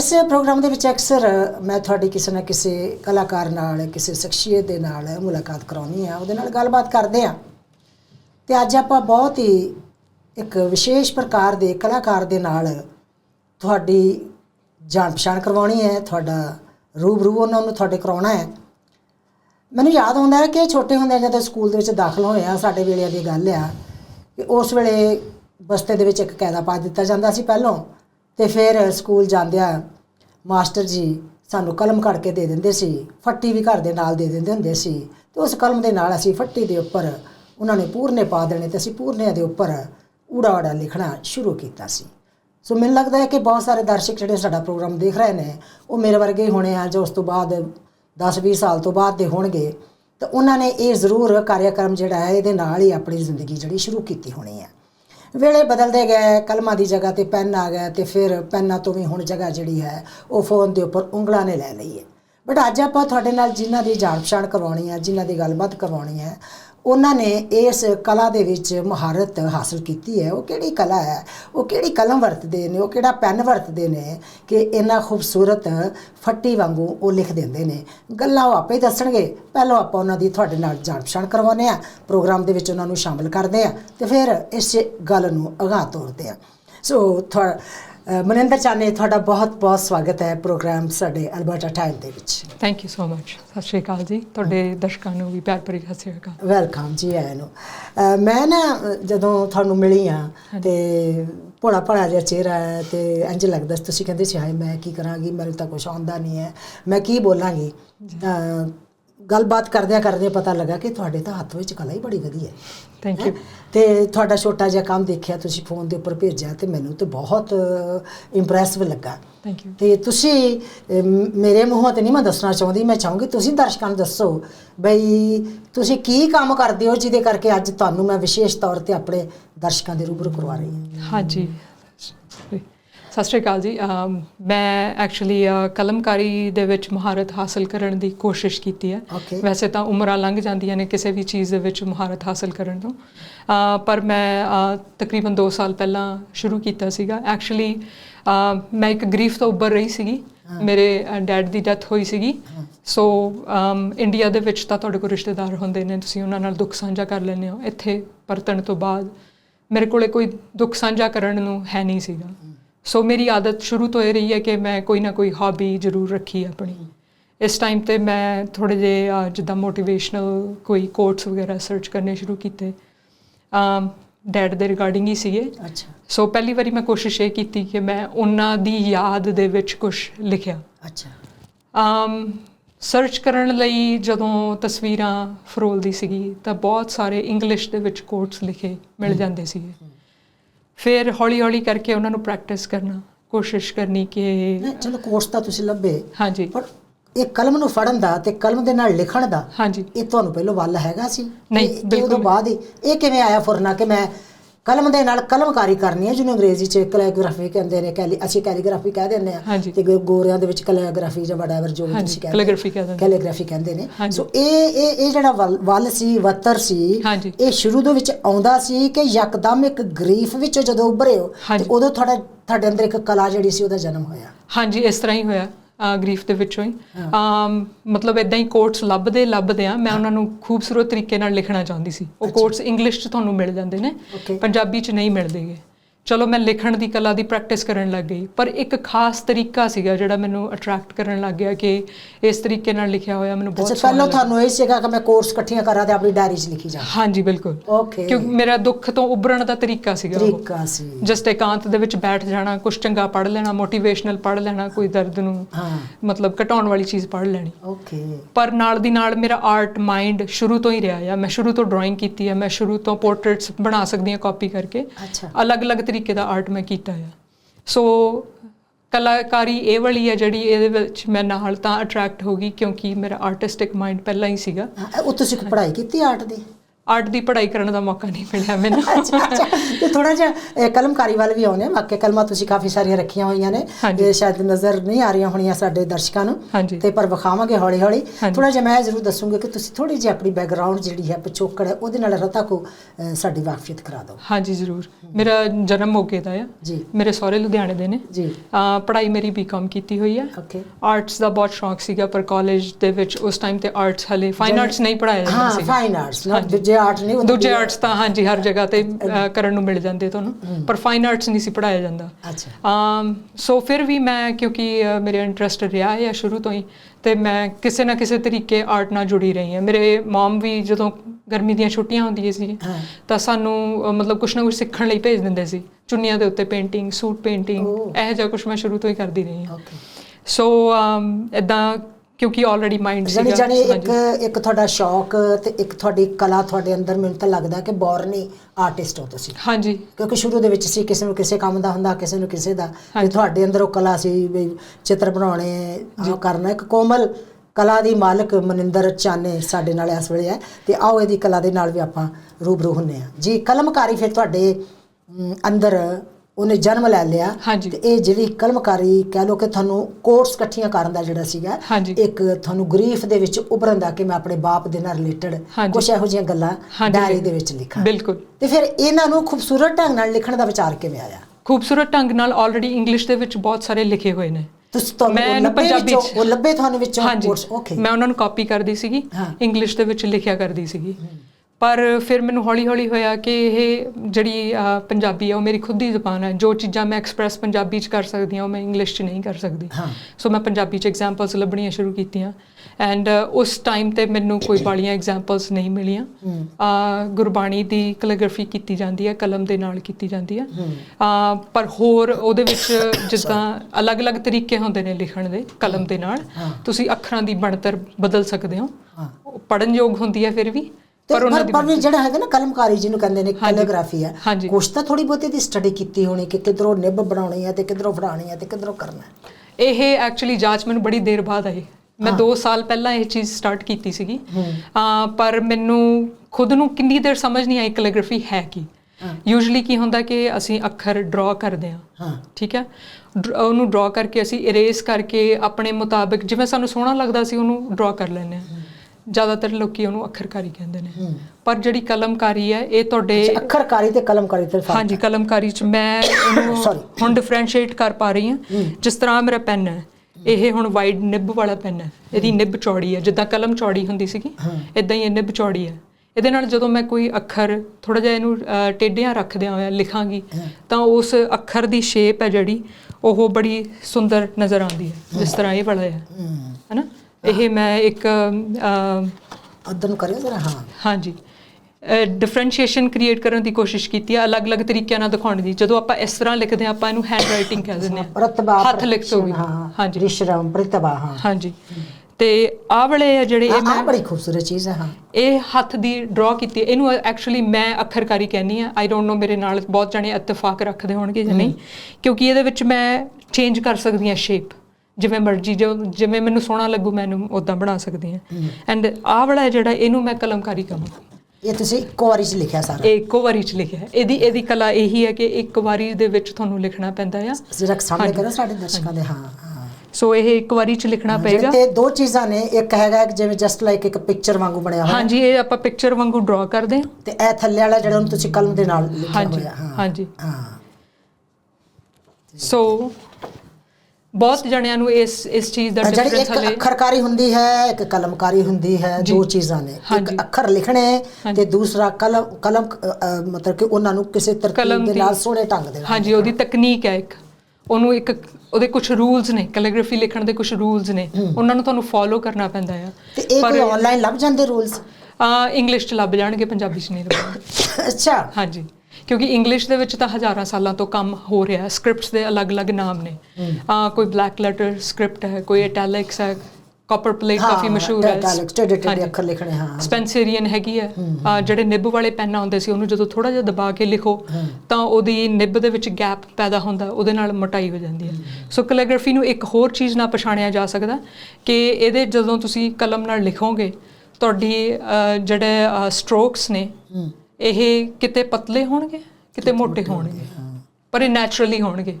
ਇਸ ਪ੍ਰੋਗਰਾਮ ਦੇ ਵਿੱਚ ਅਕਸਰ ਮੈਂ ਤੁਹਾਡੀ ਕਿਸੇ ਨਾ ਕਿਸੇ ਕਲਾਕਾਰ ਨਾਲ, ਕਿਸੇ ਸ਼ਖਸੀਅਤ ਦੇ ਨਾਲ ਮੁਲਾਕਾਤ ਕਰਾਉਣੀ ਆ ਉਹਦੇ ਨਾਲ ਗੱਲਬਾਤ ਕਰਦੇ ਆ ਤੇ ਅੱਜ ਆਪਾਂ ਬਹੁਤ ਹੀ ਇੱਕ ਵਿਸ਼ੇਸ਼ ਪ੍ਰਕਾਰ ਦੇ ਕਲਾਕਾਰ ਦੇ ਨਾਲ ਤੁਹਾਡੀ ਜਾਣ ਪਛਾਣ ਕਰਵਾਉਣੀ ਹੈ, ਤੁਹਾਡਾ ਰੂਬਰੂ ਉਹਨਾਂ ਨੂੰ ਤੁਹਾਡੇ ਕਰਾਉਣਾ ਹੈ। ਮੈਨੂੰ ਯਾਦ ਆਉਂਦਾ ਹੈ ਕਿ ਛੋਟੇ ਹੁੰਦੇ ਜਦੋਂ ਸਕੂਲ ਦੇ ਵਿੱਚ ਦਾਖਲ ਹੋਏ ਆ ਸਾਡੇ ਵੇਲੇ ਦੀ ਗੱਲ ਆ ਕਿ ਉਸ ਵੇਲੇ ਬਸਤੇ ਦੇ ਵਿੱਚ ਇੱਕ ਕਾਇਦਾ ਪਾ ਦਿੱਤਾ ਜਾਂਦਾ ਸੀ ਪਹਿਲੋਂ। ਤੇ ਫਿਰ ਸਕੂਲ ਜਾਂਦਿਆਂ ਮਾਸਟਰ ਜੀ ਸਾਨੂੰ ਕਲਮ ਕੱਢ ਕੇ ਦੇ ਦਿੰਦੇ ਸੀ, ਫੱਟੀ ਵੀ ਘਰ ਦੇ ਨਾਲ ਦੇ ਦਿੰਦੇ ਹੁੰਦੇ ਸੀ ਤੇ ਉਸ ਕਲਮ ਦੇ ਨਾਲ ਅਸੀਂ ਫੱਟੀ ਦੇ ਉੱਪਰ ਉਹਨਾਂ ਨੇ ਪੂਰਨੇ ਪਾ ਦੇਣੇ ਤੇ ਅਸੀਂ ਪੂਰਨਿਆਂ ਦੇ ਉੱਪਰ ਊੜਾ ਊੜਾ ਲਿਖਣਾ ਸ਼ੁਰੂ ਕੀਤਾ ਸੀ। ਸੋ ਮੈਨੂੰ ਲੱਗਦਾ ਹੈ ਕਿ ਬਹੁਤ ਸਾਰੇ ਦਰਸ਼ਕ ਜਿਹੜੇ ਸਾਡਾ ਪ੍ਰੋਗਰਾਮ ਦੇਖ ਰਹੇ ਨੇ, ਉਹ ਮੇਰੇ ਵਰਗੇ ਹੋਣੇ ਆ ਜੋ ਉਸ ਤੋਂ ਬਾਅਦ 10-20 ਸਾਲ ਤੋਂ ਬਾਅਦ ਦੇ ਹੋਣਗੇ, ਤਾਂ ਉਹਨਾਂ ਨੇ ਇਹ ਜ਼ਰੂਰ ਕਾਰਿਆਕਰਮ ਜਿਹੜਾ ਹੈ, ਇਹਦੇ ਨਾਲ ਹੀ ਆਪਣੀ ਜ਼ਿੰਦਗੀ ਜਿਹੜੀ ਸ਼ੁਰੂ ਕੀਤੀ ਹੋਣੀ ਹੈ। ਵੇਲੇ ਬਦਲਦੇ ਗਏ, ਕਲਮਾਂ ਦੀ ਜਗ੍ਹਾ ਤੇ ਪੈਨ ਆ ਗਿਆ ਤੇ ਫਿਰ ਪੈਨਾਂ ਤੋਂ ਵੀ ਹੁਣ ਜਗ੍ਹਾ ਜਿਹੜੀ ਹੈ, ਉਹ ਫੋਨ ਦੇ ਉੱਪਰ ਉਂਗਲਾਂ ਨੇ ਲੈ ਲਈ ਹੈ। ਬਟ ਅੱਜ ਆਪਾਂ ਤੁਹਾਡੇ ਨਾਲ ਜਿਨ੍ਹਾਂ ਦੀ ਜਾਣ ਪਛਾਣ ਕਰਵਾਉਣੀ ਹੈ, ਜਿਨ੍ਹਾਂ ਦੀ ਗੱਲਬਾਤ ਕਰਵਾਉਣੀ ਹੈ ਉਹਨਾਂ ਨੇ ਇਸ ਕਲਾ ਦੇ ਵਿੱਚ ਮਹਾਰਤ ਹਾਸਲ ਕੀਤੀ ਹੈ। ਉਹ ਕਿਹੜੀ ਕਲਾ ਹੈ? ਉਹ ਕਿਹੜੀ ਕਲਮ ਵਰਤਦੇ ਨੇ? ਉਹ ਕਿਹੜਾ ਪੈਨ ਵਰਤਦੇ ਨੇ ਕਿ ਇੰਨਾ ਖੂਬਸੂਰਤ ਫੱਟੀ ਵਾਂਗੂ ਉਹ ਲਿਖ ਦਿੰਦੇ ਨੇ? ਗੱਲਾਂ ਉਹ ਆਪੇ ਹੀ ਦੱਸਣਗੇ। ਪਹਿਲਾਂ ਆਪਾਂ ਉਹਨਾਂ ਦੀ ਤੁਹਾਡੇ ਨਾਲ ਜਾਣ ਪਛਾਣ ਕਰਵਾਉਂਦੇ ਆ ਪ੍ਰੋਗਰਾਮ ਦੇ ਵਿੱਚ ਉਹਨਾਂ ਨੂੰ ਸ਼ਾਮਲ ਕਰਦੇ ਆ ਤੇ ਫਿਰ ਇਸ ਗੱਲ ਨੂੰ ਅਗਾਂਹ ਤੋਰਦੇ ਆ ਸੋ ਥੋੜਾ ਮਨਿੰਦਰ ਚਾਨੇ ਤੁਹਾਡਾ ਬਹੁਤ ਬਹੁਤ ਸਵਾਗਤ ਹੈ ਪ੍ਰੋਗਰਾਮ ਸਾਡੇ ਅਲਬਰਟਾ ਟਾਈਮ ਦੇ ਵਿੱਚ। ਥੈਂਕ ਯੂ ਸੋ ਮਚ ਸਤਿ ਸ਼੍ਰੀ ਅਕਾਲ ਜੀ। ਤੁਹਾਡੇ ਦਰਸ਼ਕਾਂ ਨੂੰ ਵੀ ਪਿਆਰ ਭਰੀ ਸਤਿ ਸ਼੍ਰੀ ਅਕਾਲ। ਵੈਲਕਮ ਜੀ ਆਇਆਂ ਨੂੰ। ਮੈਂ ਨਾ ਜਦੋਂ ਤੁਹਾਨੂੰ ਮਿਲੀ ਆ ਤੇ ਭੋਲਾ ਭੋਲਾ ਜਿਹਾ ਚਿਹਰਾ ਹੈ ਤੇ ਇੰਜ ਲੱਗਦਾ ਸੀ ਤੁਸੀਂ ਕਹਿੰਦੇ ਸੀ ਹਾਏ ਮੈਂ ਕੀ ਕਰਾਂਗੀ? ਮੈਨੂੰ ਤਾਂ ਕੁਝ ਆਉਂਦਾ ਨਹੀਂ ਹੈ। ਮੈਂ ਕੀ ਬੋਲਾਂਗੀ? ਗੱਲਬਾਤ ਕਰਦਿਆਂ ਕਰਦਿਆਂ ਪਤਾ ਲੱਗਾ ਕਿ ਤੁਹਾਡੇ ਤਾਂ ਹੱਥ ਵਿੱਚ ਕਲਾ ਹੀ ਬੜੀ ਵਧੀਆ ਹੈ। ਥੈਂਕ ਯੂ ਤੇ ਤੁਹਾਡਾ ਛੋਟਾ ਜਿਹਾ ਕੰਮ ਦੇਖਿਆ ਤੁਸੀਂ ਫੋਨ ਦੇ ਉੱਪਰ ਭੇਜਿਆ ਤੇ ਮੈਨੂੰ ਤੇ ਬਹੁਤ ਇੰਪ੍ਰੈਸਿਵ ਲੱਗਾ। ਥੈਂਕ ਯੂ ਤੇ ਤੁਸੀਂ ਅਮ, ਮੇਰੇ ਮੂੰਹੋਂ ਤੇ ਨਹੀਂ ਮੈਂ ਦੱਸਣਾ ਚਾਹੁੰਦੀ ਮੈਂ ਚਾਹੂੰਗੀ ਤੁਸੀਂ ਦਰਸ਼ਕਾਂ ਨੂੰ ਦੱਸੋ ਬਈ ਤੁਸੀਂ ਕੀ ਕੰਮ ਕਰਦੇ ਹੋ ਜਿਹਦੇ ਕਰਕੇ ਅੱਜ ਤੁਹਾਨੂੰ ਮੈਂ ਵਿਸ਼ੇਸ਼ ਤੌਰ ਤੇ ਆਪਣੇ ਦਰਸ਼ਕਾਂ ਦੇ ਰੂਬਰੂ ਕਰਵਾ ਰਹੀ ਹਾਂ। ਹਾਂਜੀ। ਸਤਿ ਸ਼੍ਰੀ ਅਕਾਲ ਜੀ। ਮੈਂ ਐਕਚੁਅਲੀ ਕਲਮਕਾਰੀ ਦੇ ਵਿੱਚ ਮਹਾਰਤ ਹਾਸਲ ਕਰਨ ਦੀ ਕੋਸ਼ਿਸ਼ ਕੀਤੀ ਹੈ. ਵੈਸੇ ਤਾਂ ਉਮਰਾਂ ਲੰਘ ਜਾਂਦੀਆਂ ਨੇ ਕਿਸੇ ਵੀ ਚੀਜ਼ ਦੇ ਵਿੱਚ ਮਹਾਰਤ ਹਾਸਲ ਕਰਨ ਤੋਂ। ਪਰ ਮੈਂ ਤਕਰੀਬਨ 2 ਸਾਲ ਪਹਿਲਾਂ ਸ਼ੁਰੂ ਕੀਤਾ ਸੀਗਾ। ਐਕਚੁਅਲੀ ਮੈਂ ਇੱਕ ਗਰੀਫ ਤੋਂ ਉੱਭਰ ਰਹੀ ਸੀਗੀ। ਮੇਰੇ ਡੈਡ ਦੀ ਡੈਥ ਹੋਈ ਸੀਗੀ। ਸੋ ਇੰਡੀਆ ਦੇ ਵਿੱਚ ਤਾਂ ਤੁਹਾਡੇ ਕੋਲ ਰਿਸ਼ਤੇਦਾਰ ਹੁੰਦੇ ਨੇ। ਤੁਸੀਂ ਉਹਨਾਂ ਨਾਲ ਦੁੱਖ ਸਾਂਝਾ ਕਰ ਲੈਂਦੇ ਹੋ। ਇੱਥੇ ਪਰਤਣ ਤੋਂ ਬਾਅਦ ਮੇਰੇ ਕੋਲੇ ਕੋਈ ਦੁੱਖ ਸਾਂਝਾ ਕਰਨ ਨੂੰ ਹੈ ਨਹੀਂ ਸੀਗਾ। ਸੋ ਮੇਰੀ ਆਦਤ ਸ਼ੁਰੂ ਤੋਂ ਇਹ ਰਹੀ ਹੈ ਕਿ ਮੈਂ ਕੋਈ ਨਾ ਕੋਈ ਹੌਬੀ ਜ਼ਰੂਰ ਰੱਖੀ ਆਪਣੀ ਇਸ ਟਾਈਮ ਤੇ ਮੈਂ ਥੋੜੇ ਜੇ ਜਿੱਦਾਂ ਮੋਟੀਵੇਸ਼ਨਲ ਕੋਈ ਕੋਟਸ ਵਗੈਰਾ ਸਰਚ ਕਰਨੇ ਸ਼ੁਰੂ ਕੀਤੇ ਅਮ ਡੈਡ ਦੇ ਰਿਗਾਰਡਿੰਗ ਹੀ ਸੀਗੇ ਅੱਛਾ ਸੋ ਪਹਿਲੀ ਵਾਰੀ ਮੈਂ ਕੋਸ਼ਿਸ਼ ਇਹ ਕੀਤੀ ਕਿ ਮੈਂ ਉਹਨਾਂ ਦੀ ਯਾਦ ਦੇ ਵਿੱਚ ਕੁਝ ਲਿਖਿਆ ਅੱਛਾ ਅਮ ਸਰਚ ਕਰਨ ਲਈ ਜਦੋਂ ਤਸਵੀਰਾਂ ਫਰੋਲਦੀ ਸੀਗੀ ਤਾਂ ਬਹੁਤ ਸਾਰੇ ਇੰਗਲਿਸ਼ ਦੇ ਵਿੱਚ ਕੋਟਸ ਲਿਖੇ ਮਿਲ ਜਾਂਦੇ ਸੀਗੇ ਫਿਰ ਹੌਲੀ ਹੌਲੀ ਕਰਕੇ ਉਹਨਾਂ ਨੂੰ ਪ੍ਰੈਕਟਿਸ ਕਰਨਾ ਕੋਸ਼ਿਸ਼ ਕਰਨੀ ਕਿ ਚਲੋ ਕੋਰਸ ਤਾਂ ਤੁਸੀਂ ਲੱਭੇ ਹਾਂਜੀ। ਪਰ ਇਹ ਕਲਮ ਨੂੰ ਫੜਨ ਦਾ ਤੇ ਕਲਮ ਦੇ ਨਾਲ ਲਿਖਣ ਦਾ ਹਾਂਜੀ। ਇਹ ਤੁਹਾਨੂੰ ਪਹਿਲਾਂ ਵੱਲ ਹੈਗਾ ਸੀ। ਨਹੀਂ, ਬਿਲਕੁਲ ਉਦੋਂ ਬਾਅਦ ਹੀ ਇਹ ਕਿਵੇਂ ਆਇਆ ਫੁਰਨਾ ਕਿ ਮੈਂ ਕਲਮ ਦੇ ਨਾਲ ਕਲਮਕਾਰੀ ਕਰਨੀ ਹੈ ਜਿਹਨੂੰ ਅੰਗਰੇਜ਼ੀ ਚ ਕੈਲੀਗ੍ਰਾਫੀ ਕਹਿੰਦੇ ਨੇ ਕੈਲੀ ਅਸੀਂ ਕੈਲੀਗ੍ਰਾਫੀ ਕਹਿ ਦਿੰਦੇ ਆ। ਤੇ ਗੋਰਿਆਂ ਦੇ ਵਿੱਚ ਕੈਲੀਗ੍ਰਾਫੀ ਜਾਂ ਵਟਐਵਰ ਜੋ ਵੀ ਤੁਸੀਂ ਕਹਿੰਦੇ ਦਿੰਦੇ। ਕੈਲੀਗ੍ਰਾਫੀ ਕਹਿੰਦੇ ਨੇ। ਸੋ ਇਹ ਇਹ ਇਹ ਜਿਹੜਾ ਵੱਲ- ਸੀ ਵੱਤਰ ਸੀ। ਇਹ ਸ਼ੁਰੂ ਦੇ ਵਿੱਚ ਆਉਂਦਾ ਸੀ ਕਿ ਯਕਦਮ ਇੱਕ ਗਰੀਫ ਵਿੱਚ ਜਦੋਂ ਉੱਭਰੇ ਹੋ ਤੇ। ਉਦੋਂ ਤੁਹਾਡਾ ਤੁਹਾਡੇ ਅੰਦਰ ਇੱਕ ਕਲਾ ਜਿਹੜੀ ਸੀ ਉਹਦਾ ਜਨਮ ਹੋਇਆ ਹਾਂਜੀ ਇਸ ਤਰ੍ਹਾਂ ਹੀ ਹੋਇਆ ਗ੍ਰੀਫ ਦੇ ਵਿੱਚੋਂ ਹੀ। ਮਤਲਬ ਇਦਾਂ ਹੀ ਕੋਟਸ ਲੱਭਦੇ ਲੱਭਦੇ ਆ ਮੈਂ ਉਹਨਾਂ ਨੂੰ ਖੂਬਸੂਰਤ ਤਰੀਕੇ ਨਾਲ ਲਿਖਣਾ ਚਾਹੁੰਦੀ ਸੀ। ਉਹ ਕੋਟਸ ਇੰਗਲਿਸ਼ 'ਚ ਤੁਹਾਨੂੰ ਮਿਲ ਜਾਂਦੇ ਨੇ. ਪੰਜਾਬੀ 'ਚ ਨਹੀਂ ਮਿਲਦੇਗੇ ਚਲੋ ਮੈਂ ਲਿਖਣ ਦੀ ਕਲਾ ਦੀ ਪ੍ਰੈਕਟਿਸ ਕਰਨ ਲੱਗ ਗਈ ਪਰ ਇੱਕ ਖਾਸ ਤਰੀਕਾ ਸੀਗਾ ਜਿਹੜਾ ਮੈਨੂੰ ਅਟਰੈਕਟ ਕਰਨ ਲੱਗ ਗਿਆ ਕਿ ਇਸ ਤਰੀਕੇ ਨਾਲ ਲਿਖਿਆ ਹੋਇਆ ਮੈਨੂੰ ਬਹੁਤ ਅੱਛਾ ਪਹਿਲਾਂ। ਤੁਹਾਨੂੰ ਇਹ ਸੀਗਾ ਕਿ ਮੈਂ ਕੋਰਸ ਇਕੱਠੀਆਂ ਕਰਾਂ ਤੇ ਆਪਣੀ ਡਾਇਰੀ 'ਚ ਲਿਖੀ ਜਾ ਹਾਂਜੀ ਬਿਲਕੁਲ। ਓਕੇ ਕਿਉਂਕਿ ਮੇਰਾ ਦੁੱਖ ਤੋਂ ਉੱਭਰਨ ਦਾ ਤਰੀਕਾ ਸੀਗਾ ਤਰੀਕਾ ਸੀ। ਜਸਟ ਇਕਾਂਤ ਦੇ ਵਿੱਚ ਬੈਠ ਜਾਣਾ ਕੁਝ ਚੰਗਾ ਪੜ੍ਹ ਲੈਣਾ ਮੋਟੀਵੇਸ਼ਨਲ ਪੜ੍ਹ ਲੈਣਾ ਕੋਈ ਦਰਦ ਨੂੰ ਹਾਂ। ਮਤਲਬ ਘਟਾਉਣ ਵਾਲੀ ਚੀਜ਼ ਪੜ੍ਹ ਲੈਣੀ। ਓਕੇ ਪਰ ਨਾਲ ਦੀ ਨਾਲ ਮੇਰਾ ਆਰਟ ਮਾਈਂਡ ਸ਼ੁਰੂ ਤੋਂ ਹੀ ਰਿਹਾ ਆ। ਮੈਂ ਸ਼ੁਰੂ ਤੋਂ ਡਰਾਇੰਗ ਕੀਤੀ ਹੈ ਮੈਂ ਸ਼ੁਰੂ ਤੋਂ ਪੋਰਟਰੇਟਸ ਬਣਾ ਸਕਦੀ ਹਾਂ ਕਾਪੀ ਕਰਕੇ। ਅੱਛਾ। ਅਲੱਗ-ਅਲੱਗ ਤਰੀਕੇ ਦਾ ਆਰਟ ਮੈਂ ਕੀਤਾ ਆ। ਸੋ ਕਲਾਕਾਰੀ ਇਹ ਵਾਲੀ ਆ ਜਿਹੜੀ ਇਹਦੇ ਵਿੱਚ ਮੈਂ ਨਾਲ ਤਾਂ ਅਟਰੈਕਟ ਹੋ ਗਈ ਕਿਉਂਕਿ ਮੇਰਾ ਆਰਟਿਸਟਿਕ ਮਾਈਂਡ ਪਹਿਲਾਂ ਹੀ ਸੀਗਾ। ਹਾਂ, ਉਹ ਤੁਸੀਂ ਪੜ੍ਹਾਈ ਕੀਤੀ ਆਰਟ ਦੀ? ਆਰਟ ਦੀ ਪੜ੍ਹਾਈ ਕਰਨ ਦਾ ਮੌਕਾ ਨਹੀਂ ਮਿਲਿਆ ਮੈਨੂੰ। ਅੱਛਾ ਅੱਛਾ। ਤੇ ਥੋੜਾ ਜਿਹਾ ਕਲਮਕਾਰੀ ਵੱਲ ਵੀ ਆਉਨੇ ਵਾਕਿਆ ਕਲਮਾਂ ਤੁਸੀਂ ਕਾਫੀ ਸਾਰੀਆਂ ਰੱਖੀਆਂ ਹੋਈਆਂ ਨੇ। ਇਹ ਸ਼ਾਇਦ ਨਜ਼ਰ ਨਹੀਂ ਆ ਰਹੀਆਂ ਹੋਣੀਆਂ ਸਾਡੇ ਦਰਸ਼ਕਾਂ ਨੂੰ। ਤੇ ਪਰ ਵਿਖਾਵਾਂਗੇ ਹੌਲੀ ਹੌਲੀ। ਥੋੜਾ ਜਿਹਾ ਮੈਂ ਜ਼ਰੂਰ ਦੱਸੂਗੀ ਕਿ ਤੁਸੀਂ ਥੋੜੀ ਜਿਹੀ ਆਪਣੀ ਬੈਕਗ੍ਰਾਉਂਡ ਜਿਹੜੀ ਹੈ ਪਿਛੋਕੜ ਹੈ ਉਹਦੇ ਨਾਲ ਰਤਾ ਕੋ ਸਾਡੀ ਵਾਕਫੀਅਤ ਕਰਾ ਦਿਓ। ਹਾਂਜੀ ਜ਼ਰੂਰ। ਮੇਰਾ ਜਨਮ ਮੋਗੇ ਦਾ ਆ। ਜੀ। ਮੇਰੇ ਸਹੁਰੇ ਲੁਧਿਆਣੇ ਦੇ ਨੇ। ਜੀ। ਪੜ੍ਹਾਈ ਮੇਰੀ ਬੀਕਾਮ ਕੀਤੀ ਹੋਈ ਹੈ ਓਕੇ ਆਰਟਸ ਦਾ ਬਹੁਤ ਸ਼ੌਂਕ ਸੀਗਾ ਪਰ ਕਾਲਜ ਦੇ ਵਿੱਚ ਉਸ ਟਾਈਮ ਤੇ ਆਰਟਸ ਹਲੇ ਫਾਈਨ ਆਰਟਸ ਨਹੀਂ ਪੜਾਇਆ ਜਾਂਦਾ ਹਾਂ ਸੀ ਫਾਈਨ ਆਰਟਸ ਨਾ ਹਾਂਜੀ। ਦੂਜੇ ਆਰਟ ਨਹੀਂ ਹੁੰਦੇ ਦੂਜੇ ਆਰਟਸ ਤਾਂ ਹਾਂਜੀ ਹਰ ਜਗ੍ਹਾ ਤੇ ਕਰਨ ਨੂੰ ਮਿਲ ਜਾਂਦੇ ਤੁਹਾਨੂੰ ਪਰ ਫਾਈਨ ਆਰਟਸ ਨਹੀਂ ਸੀ ਪੜਾਇਆ ਜਾਂਦਾ। ਅੱਛਾ। ਅਮ ਸੋ ਫਿਰ ਵੀ ਮੈਂ ਕਿਉਂਕਿ ਮੇਰੇ ਇੰਟਰਸਟ ਰਿਹਾ ਹੈ ਸ਼ੁਰੂ ਤੋਂ ਹੀ ਤੇ ਮੈਂ ਕਿਸੇ ਨਾ ਕਿਸੇ ਤਰੀਕੇ ਆਰਟ ਨਾਲ ਜੁੜੀ ਰਹੀ ਹਾਂ। ਮੇਰੇ ਮਮ ਵੀ ਜਦੋਂ ਗਰਮੀ ਦੀਆਂ ਛੁੱਟੀਆਂ ਹੁੰਦੀਆਂ ਸੀ। ਤਾਂ ਸਾਨੂੰ ਮਤਲਬ ਕੁਛ ਨਾ ਕੁਛ ਸਿੱਖਣ ਲਈ ਭੇਜ ਦਿੰਦੇ ਸੀ। ਚੁੰਨੀਆਂ ਦੇ ਉੱਤੇ ਪੇਂਟਿੰਗ ਸੂਟ ਪੇਂਟਿੰਗ। ਇਹ ਜਿਹਾ ਕੁਛ ਮੈਂ ਸ਼ੁਰੂ ਤੋਂ ਹੀ ਕਰਦੀ ਰਹੀ ਹਾਂ। ਓਕੇ ਸੋ ਇਦਾਂ ਕਿਉਂਕਿ ਆਲਰੇਡੀ ਮਾਈਂਡ ਜਾਨੀ ਜਾਨੀ ਇੱਕ। ਇੱਕ ਤੁਹਾਡਾ ਸ਼ੌਕ ਤੇ ਇੱਕ ਤੁਹਾਡੀ ਕਲਾ ਤੁਹਾਡੇ ਅੰਦਰ ਮੈਨੂੰ ਤਾਂ ਲੱਗਦਾ ਕਿ ਬੋਰਨ ਆਰਟਿਸਟ ਹੋ ਤੁਸੀਂ। ਹਾਂਜੀ। ਕਿਉਂਕਿ ਸ਼ੁਰੂ ਦੇ ਵਿੱਚ ਸੀ ਕਿਸੇ ਨੂੰ ਕਿਸੇ ਕੰਮ ਦਾ ਹੁੰਦਾ ਕਿਸੇ ਨੂੰ ਕਿਸੇ ਦਾ। ਤੇ। ਤੁਹਾਡੇ ਅੰਦਰ ਉਹ ਕਲਾ ਸੀ ਵੀ ਚਿੱਤਰ ਬਣਾਉਣੇ ਆ ਕਰਨਾ। ਇੱਕ ਕੋਮਲ ਕਲਾ ਦੀ ਮਾਲਕ ਮਨਿੰਦਰ ਚਾਨੇ ਸਾਡੇ ਨਾਲ ਇਸ ਵੇਲੇ ਹੈ। ਤੇ ਆਓ ਇਹਦੀ ਕਲਾ ਦੇ ਨਾਲ ਵੀ ਆਪਾਂ ਰੂਬਰੂ ਹੁੰਨੇ ਆ ਜੀ ਕਲਮਕਾਰੀ ਫਿਰ ਤੁਹਾਡੇ ਅੰਦਰ ਉਹਨੇ ਜਨਮ ਲੈ ਲਿਆ ਹਾਂਜੀ। ਤੇ ਇਹ ਜਿਹੜੀ ਕਲਮਕਾਰੀ ਕਹਿ ਲੋ ਕਿ ਤੁਹਾਨੂੰ ਕੋਰਸ ਇਕੱਠੀਆਂ ਕਰਨ ਦਾ ਜਿਹੜਾ ਸੀਗਾ ਹਾਂਜੀ। ਇੱਕ ਤੁਹਾਨੂੰ ਗਰੀਫ ਦੇ ਵਿੱਚ ਉਭਰਨ ਦਾ ਕਿ ਮੈਂ ਆਪਣੇ ਬਾਪ ਦੇ ਨਾਲ ਰਿਲੇਟਡ ਹਾਂਜੀ। ਕੁਝ ਇਹੋ ਜਿਹੀਆਂ ਗੱਲਾਂ ਹਾਂਜੀ। ਡਾਇਰੀ ਦੇ ਵਿੱਚ ਲਿਖਾਂ ਬਿਲਕੁਲ ਤੇ ਫਿਰ ਇਹਨਾਂ ਨੂੰ ਖੂਬਸੂਰਤ ਢੰਗ ਨਾਲ ਲਿਖਣ ਦਾ ਵਿਚਾਰ ਕਿਵੇਂ ਆਇਆ ਖੂਬਸੂਰਤ ਢੰਗ ਨਾਲ ਆਲਰੇਡੀ ਇੰਗਲਿਸ਼ ਦੇ ਵਿੱਚ ਬਹੁਤ ਸਾਰੇ ਲਿਖੇ ਹੋਏ ਨੇ ਤੁਸੀਂ ਤੁਹਾਨੂੰ ਮੈਂ ਉਹ ਲੱਭੇ ਪੰਜਾਬੀ ਵਿੱਚੋਂ ਚ- ਉਹ ਲੱਭੇ ਤੁਹਾਨੂੰ ਵਿੱਚੋਂ ਹਾਂਜੀ ਕੋਰਸ ਓਕੇ ਮੈਂ ਉਹਨਾਂ ਨੂੰ ਕਾਪੀ ਕਰਦੀ ਸੀਗੀ ਹਾਂ। ਇੰਗਲਿਸ਼ ਦੇ ਵਿੱਚ ਲਿਖਿਆ ਕਰਦੀ ਸੀਗੀ ਪਰ ਫਿਰ ਮੈਨੂੰ ਹੌਲੀ-ਹੌਲੀ ਹੋਇਆ ਕਿ ਇਹ ਜਿਹੜੀ ਪੰਜਾਬੀ ਹੈ ਉਹ ਮੇਰੀ ਖੁਦ ਦੀ ਜ਼ੁਬਾਨ ਹੈ ਜੋ ਚੀਜ਼ਾਂ ਮੈਂ ਐਕਸਪ੍ਰੈਸ ਪੰਜਾਬੀ ਚ ਕਰ ਸਕਦੀ ਹਾਂ ਉਹ ਮੈਂ ਇੰਗਲਿਸ਼ ਚ ਨਹੀਂ ਕਰ ਸਕਦੀ। ਸੋ ਮੈਂ ਪੰਜਾਬੀ ਚ ਐਗਜ਼ਾਮਪਲਸ ਲੱਭਣੀਆਂ ਸ਼ੁਰੂ ਕੀਤੀਆਂ। ਐਂਡ ਉਸ ਟਾਈਮ ਤੇ ਮੈਨੂੰ ਕੋਈ ਬਾਲੀਆਂ ਐਗਜ਼ਾਮਪਲਸ ਨਹੀਂ ਮਿਲੀਆਂ। ਅਹ, ਗੁਰਬਾਣੀ ਦੀ ਕੈਲੀਗ੍ਰਾਫੀ ਕੀਤੀ ਜਾਂਦੀ ਹੈ ਕਲਮ ਦੇ ਨਾਲ ਕੀਤੀ ਜਾਂਦੀ ਹੈ। ਅਹ, ਪਰ ਹੋਰ ਉਹਦੇ ਵਿੱਚ ਜਿੱਦਾਂ ਅਲੱਗ-ਅਲੱਗ ਤਰੀਕੇ ਹੁੰਦੇ ਨੇ ਲਿਖਣ ਦੇ ਕਲਮ ਦੇ ਨਾਲ। ਤੁਸੀਂ ਅੱਖਰਾਂ ਦੀ ਬਣਤਰ ਬਦਲ ਸਕਦੇ ਹੋ। ਪੜਨ ਯੋਗ ਹੁੰਦੀ ਹੈ ਫਿਰ ਵੀ। ਪਰ ਉਹਨਾਂ ਦੀ ਪਰ ਜਿਹੜਾ ਹੈਗਾ ਨਾ ਕਲਮਕਾਰੀ ਜਿਹਨੂੰ ਕਹਿੰਦੇ ਨੇ। ਕੈਲੀਗ੍ਰਾਫੀ ਹਾਂਜੀ। ਕੁਛ ਤਾਂ ਥੋੜੀ ਬਹੁਤੀ ਦੀ ਸਟੱਡੀ ਕੀਤੀ ਹੋਣੀ ਕਿ ਕਿਧਰੋਂ ਨਿੱਬ ਬਣਾਉਣੀ ਹੈ ਤੇ ਕਿਧਰੋਂ ਫੜਾਉਣੀ ਹੈ ਤੇ ਕਿਧਰੋਂ ਕਰਨਾ ਇਹ ਐਕਚੁਅਲੀ ਜਾਂਚ ਮੈਨੂੰ ਬੜੀ ਦੇਰ ਬਾਅਦ ਆਈ। ਮੈਂ 2 ਸਾਲ ਪਹਿਲਾਂ ਇਹ ਚੀਜ਼ ਸਟਾਰਟ ਕੀਤੀ ਸੀਗੀ। ਅਹ, ਪਰ ਮੈਨੂੰ ਖੁਦ ਨੂੰ ਕਿੰਨੀ ਦੇਰ ਸਮਝ ਨਹੀਂ ਆਈ ਕੈਲੀਗ੍ਰਾਫੀ ਹੈ ਕੀ। ਯੂਜੂਲੀ ਕੀ ਹੁੰਦਾ ਕਿ ਅਸੀਂ ਅੱਖਰ ਡਰਾ ਕਰਦੇ ਹਾਂ। ਹਾਂ। ਠੀਕ ਹੈ? ਉਹਨੂੰ ਡਰਾ ਕਰਕੇ ਅਸੀਂ ਇਰੇਸ ਕਰਕੇ ਆਪਣੇ ਮੁਤਾਬਿਕ ਜਿਵੇਂ ਸਾਨੂੰ ਸੋਹਣਾ ਲੱਗਦਾ ਸੀ ਉਹਨੂੰ ਡਰਾ ਕਰ ਲੈਂਦੇ ਹਾਂ। ਜ਼ਿਆਦਾਤਰ ਲੋਕੀ ਉਹਨੂੰ ਅੱਖਰਕਾਰੀ ਕਹਿੰਦੇ ਨੇ। ਪਰ ਜਿਹੜੀ ਕਲਮਕਾਰੀ ਹੈ ਇਹ ਤੁਹਾਡੇ ਅੱਖਰਕਾਰੀ ਤੇ ਕਲਮਕਾਰੀ ਤੇ ਫ਼ਰਕ ਹਾਂਜੀ ਕਲਮਕਾਰੀ ਚ ਮੈਂ ਉਹਨੂੰ. ਹੁਣ ਡਿਫਰੈਂਸ਼ੀਏਟ ਕਰ ਪਾ ਰਹੀ ਹਾਂ। ਜਿਸ ਤਰ੍ਹਾਂ ਮੇਰਾ ਪੈਨ ਹੈ ਇਹ ਹੁਣ ਵਾਈਡ ਨਿੱਬ ਵਾਲਾ ਪੈਨ ਹੈ। ਇਹਦੀ ਨਿੱਬ ਚੌੜੀ ਹੈ। ਜਿੱਦਾਂ ਕਲਮ ਚੌੜੀ ਹੁੰਦੀ ਸੀਗੀ ਇਦਾਂ ਹੀ ਇਹ ਨਿੱਬ ਚੌੜੀ ਹੈ। ਇਹਦੇ ਨਾਲ ਜਦੋਂ ਮੈਂ ਕੋਈ ਅੱਖਰ ਥੋੜਾ ਜਿਹਾ ਇਹਨੂੰ ਟੇਢਿਆਂ ਰੱਖਦਿਆਂ ਹੋਇਆ ਲਿਖਾਂਗੀ ਤਾਂ ਉਸ ਅੱਖਰ ਦੀ ਸ਼ੇਪ ਹੈ ਜਿਹੜੀ ਉਹ ਬੜੀ ਸੁੰਦਰ ਨਜ਼ਰ ਆਉਂਦੀ ਹੈ। ਜਿਸ ਤਰ੍ਹਾਂ ਇਹ ਵਾਲਾ ਹੂੰ। ਹੈਨਾ? ਇਹ ਮੈਂ ਇੱਕ ਉਧਰ ਨੂੰ ਕਰਿਓ ਜ਼ਰਾ ਹਾਂ। ਹਾਂਜੀ। ਡਿਫਰੈਂਸ਼ੀਏਸ਼ਨ ਕ੍ਰੀਏਟ ਕਰਨ ਦੀ ਕੋਸ਼ਿਸ਼ ਕੀਤੀ ਹੈ ਅਲੱਗ-ਅਲੱਗ ਤਰੀਕਿਆਂ ਨਾਲ ਦਿਖਾਉਣ ਦੀ। ਜਦੋਂ ਆਪਾਂ ਇਸ ਤਰ੍ਹਾਂ ਲਿਖਦੇ ਹਾਂ ਆਪਾਂ ਇਹਨੂੰ ਹੈਂਡ ਰਾਈਟਿੰਗ ਕਹਿ ਦਿੰਦੇ ਹਾਂ। ਪ੍ਰਤਿਭਾ ਹੱਥ ਲਿਖਤ ਹੋ ਗਈ ਹਾਂਜੀ। ਰਿਸ਼ਰਮ ਪ੍ਰਤਿਭਾ ਹਾਂ। ਹਾਂਜੀ। ਤੇ ਆਹ ਵਾਲੇ ਆ ਜਿਹੜੇ ਇਹ ਆ ਮੈਂ ਬੜੀ ਖੂਬਸੂਰਤ ਚੀਜ਼ ਹੈ ਹਾਂ। ਇਹ ਹੱਥ ਦੀ ਡਰਾ ਕੀਤੀ। ਇਹਨੂੰ ਐਕਚੁਅਲੀ ਮੈਂ ਅੱਖਰਕਾਰੀ ਕਹਿੰਨੀ ਆ ਆਈ ਡੋਨਟ ਨੋ ਮੇਰੇ ਨਾਲ ਬਹੁਤ ਜਣੇ ਇਤਫਾਕ ਰੱਖਦੇ ਹੋਣਗੇ ਜਾਂ ਨਹੀਂ। ਕਿਉਂਕਿ ਇਹਦੇ ਵਿੱਚ ਮੈਂ ਚੇਂਜ ਕਰ ਸਕਦੀ ਹਾਂ ਸ਼ੇਪ ਜਿਵੇਂ ਮਰਜ਼ੀ ਜੋ ਜਿਵੇਂ ਮੈਨੂੰ ਸੋਹਣਾ ਲੱਗੂ ਮੈਨੂੰ ਉਦਾਂ ਬਣਾ ਸਕਦੀ ਹਾਂ। ਐਂਡ ਆਹ ਵਾਲਾ ਜਿਹੜਾ ਇਹਨੂੰ ਮੈਂ ਕਲਮਕਾਰੀ ਕਹਾਂ ਇਹ ਤੁਸੀਂ ਇੱਕੋ ਵਾਰੀ ਚ ਲਿਖਿਆ ਸਾਰਾ। ਇਹ ਇੱਕੋ ਵਾਰੀ ਚ ਲਿਖਿਆ ਇਹਦੀ ਇਹਦੀ ਕਲਾ ਇਹੀ ਹੈ ਕਿ ਇੱਕ ਵਾਰੀ ਦੇ ਵਿੱਚ ਤੁਹਾਨੂੰ ਲਿਖਣਾ ਪੈਂਦਾ ਆ। ਜ਼ਰਾ ਸਾਹਮਣੇ। ਕਰੋ ਸਾਡੇ ਦਰਸ਼ਕਾਂ ਦੇ ਹਾਂ ਸੋ ਇਹ ਇੱਕ ਵਾਰੀ ਚ ਲਿਖਣਾ ਪਏਗਾ। ਤੇ ਦੋ ਚੀਜ਼ਾਂ ਨੇ ਇੱਕ ਹੈਗਾ ਕਿ ਜਿਵੇਂ ਜਸਟ ਲਾਈਕ ਇੱਕ ਪਿਕਚਰ ਵਾਂਗੂ ਬਣਿਆ ਹੋਇਆ। ਹਾਂਜੀ ਇਹ ਆਪਾਂ ਪਿਕਚਰ ਵਾਂਗੂ ਡਰਾ ਕਰਦੇ ਹਾਂ। ਤੇ ਇਹ ਥੱਲੇ ਵਾਲਾ ਜਿਹੜਾ ਉਹਨੂੰ ਤੁਸੀਂ ਕਲਮ ਦੇ ਨਾਲ ਲਿਖਿਆ ਹੋਇਆ ਹਾਂ। ਹਾਂਜੀ। ਹਾਂ। ਸੋ ਬਹੁਤ ਜਣਿਆਂ ਨੂੰ ਇਸ ਇਸ ਚੀਜ਼ ਦਾ ਜਿਹੜੀ ਡਿਫਰੈਂਸ ਇੱਕ ਹਲੇ ਅੱਖਰਕਾਰੀ ਹੁੰਦੀ ਹੈ ਇੱਕ ਕਲਮਕਾਰੀ ਹੁੰਦੀ ਹੈ। ਦੋ ਚੀਜ਼ਾਂ ਨੇ। ਇੱਕ। ਅੱਖਰ ਲਿਖਣੇ ਤੇ। ਦੂਸਰਾ ਕਲਮ ਕਲਮ ਮਤਲਬ ਕਿ ਉਹਨਾਂ ਨੂੰ ਕਿਸੇ ਤਰਤੀਬ ਦੇ ਨਾਲ ਸੋਹਣੇ ਢੰਗ ਦੇ ਨਾਲ ਹਾਂਜੀ ਉਹਦੀ ਤਕਨੀਕ ਹੈ ਇੱਕ। ਉਹਨੂੰ ਇੱਕ ਉਹਦੇ ਕੁਝ ਰੂਲਸ ਨੇ ਕੈਲੀਗ੍ਰਾਫੀ ਲਿਖਣ ਦੇ ਕੁਝ ਰੂਲਸ ਨੇ ਉਹਨਾਂ ਨੂੰ ਤੁਹਾਨੂੰ ਫੋਲੋ ਕਰਨਾ ਪੈਂਦਾ ਆ। ਤੇ ਇਹ ਕੋਈ ਆਨਲਾਈਨ ਲੱਭ ਜਾਂਦੇ ਰੂਲਸ ਇੰਗਲਿਸ਼ ਚ ਲੱਭ ਜਾਣਗੇ ਪੰਜਾਬੀ ਚ ਨਹੀਂ ਲੱਭਣਗੇ ਅੱਛਾ। ਹਾਂਜੀ। ਕਿਉਂਕਿ ਇੰਗਲਿਸ਼ ਦੇ ਵਿੱਚ ਤਾਂ ਹਜ਼ਾਰਾਂ ਸਾਲਾਂ ਤੋਂ ਕੰਮ ਹੋ ਰਿਹਾ ਹੈ ਸਕ੍ਰਿਪਟਸ ਦੇ ਅਲੱਗ-ਅਲੱਗ ਨਾਮ ਨੇ। ਆ ਕੋਈ ਬਲੈਕ ਲੈਟਰ ਸਕ੍ਰਿਪਟ ਹੈ ਕੋਈ ਇਟੈਲਿਕਸ ਹੈ ਕਾਪਰ ਪਲੇਟ ਕਾਫੀ ਮਸ਼ਹੂਰ ਹੈ। ਟੈਲਿਕਸ ਟੇਡੇ ਟੇਡੇ ਹਾਂਜੀ। ਅੱਖਰ ਲਿਖਣੇ ਹਾਂ। ਸਪੈਂਸੇਰੀਅਨ ਹੈਗੀ ਹੈ। ਜਿਹੜੇ ਨਿੱਬ ਵਾਲੇ ਪੈਨ ਆਉਂਦੇ ਸੀ ਉਹਨੂੰ ਜਦੋਂ ਥੋੜਾ ਜਿਹਾ ਦਬਾ ਕੇ ਲਿਖੋ ਤਾਂ ਉਹਦੀ ਨਿੱਬ ਦੇ ਵਿੱਚ ਗੈਪ ਪੈਦਾ ਹੁੰਦਾ ਉਹਦੇ ਨਾਲ ਮੋਟਾਈ ਹੋ ਜਾਂਦੀ ਹੈ। ਸੋ ਕੈਲੀਗ੍ਰਾਫੀ ਨੂੰ ਇੱਕ ਹੋਰ ਚੀਜ਼ ਨਾਲ ਪਛਾਣਿਆ ਜਾ ਸਕਦਾ ਕਿ ਇਹਦੇ ਜਦੋਂ ਤੁਸੀਂ ਕਲਮ ਨਾਲ ਲਿਖੋਗੇ ਤੁਹਾਡੀ ਜਿਹੜੇ ਸਟ੍ਰੋਕਸ ਨੇ ਇਹ ਕਿਤੇ ਪਤਲੇ ਹੋਣਗੇ, ਕਿਤੇ ਮੋਟੇ ਹੋਣਗੇ? ਪਰ ਇਹ ਨੈਚੁਰਲੀ ਹੋਣਗੇ।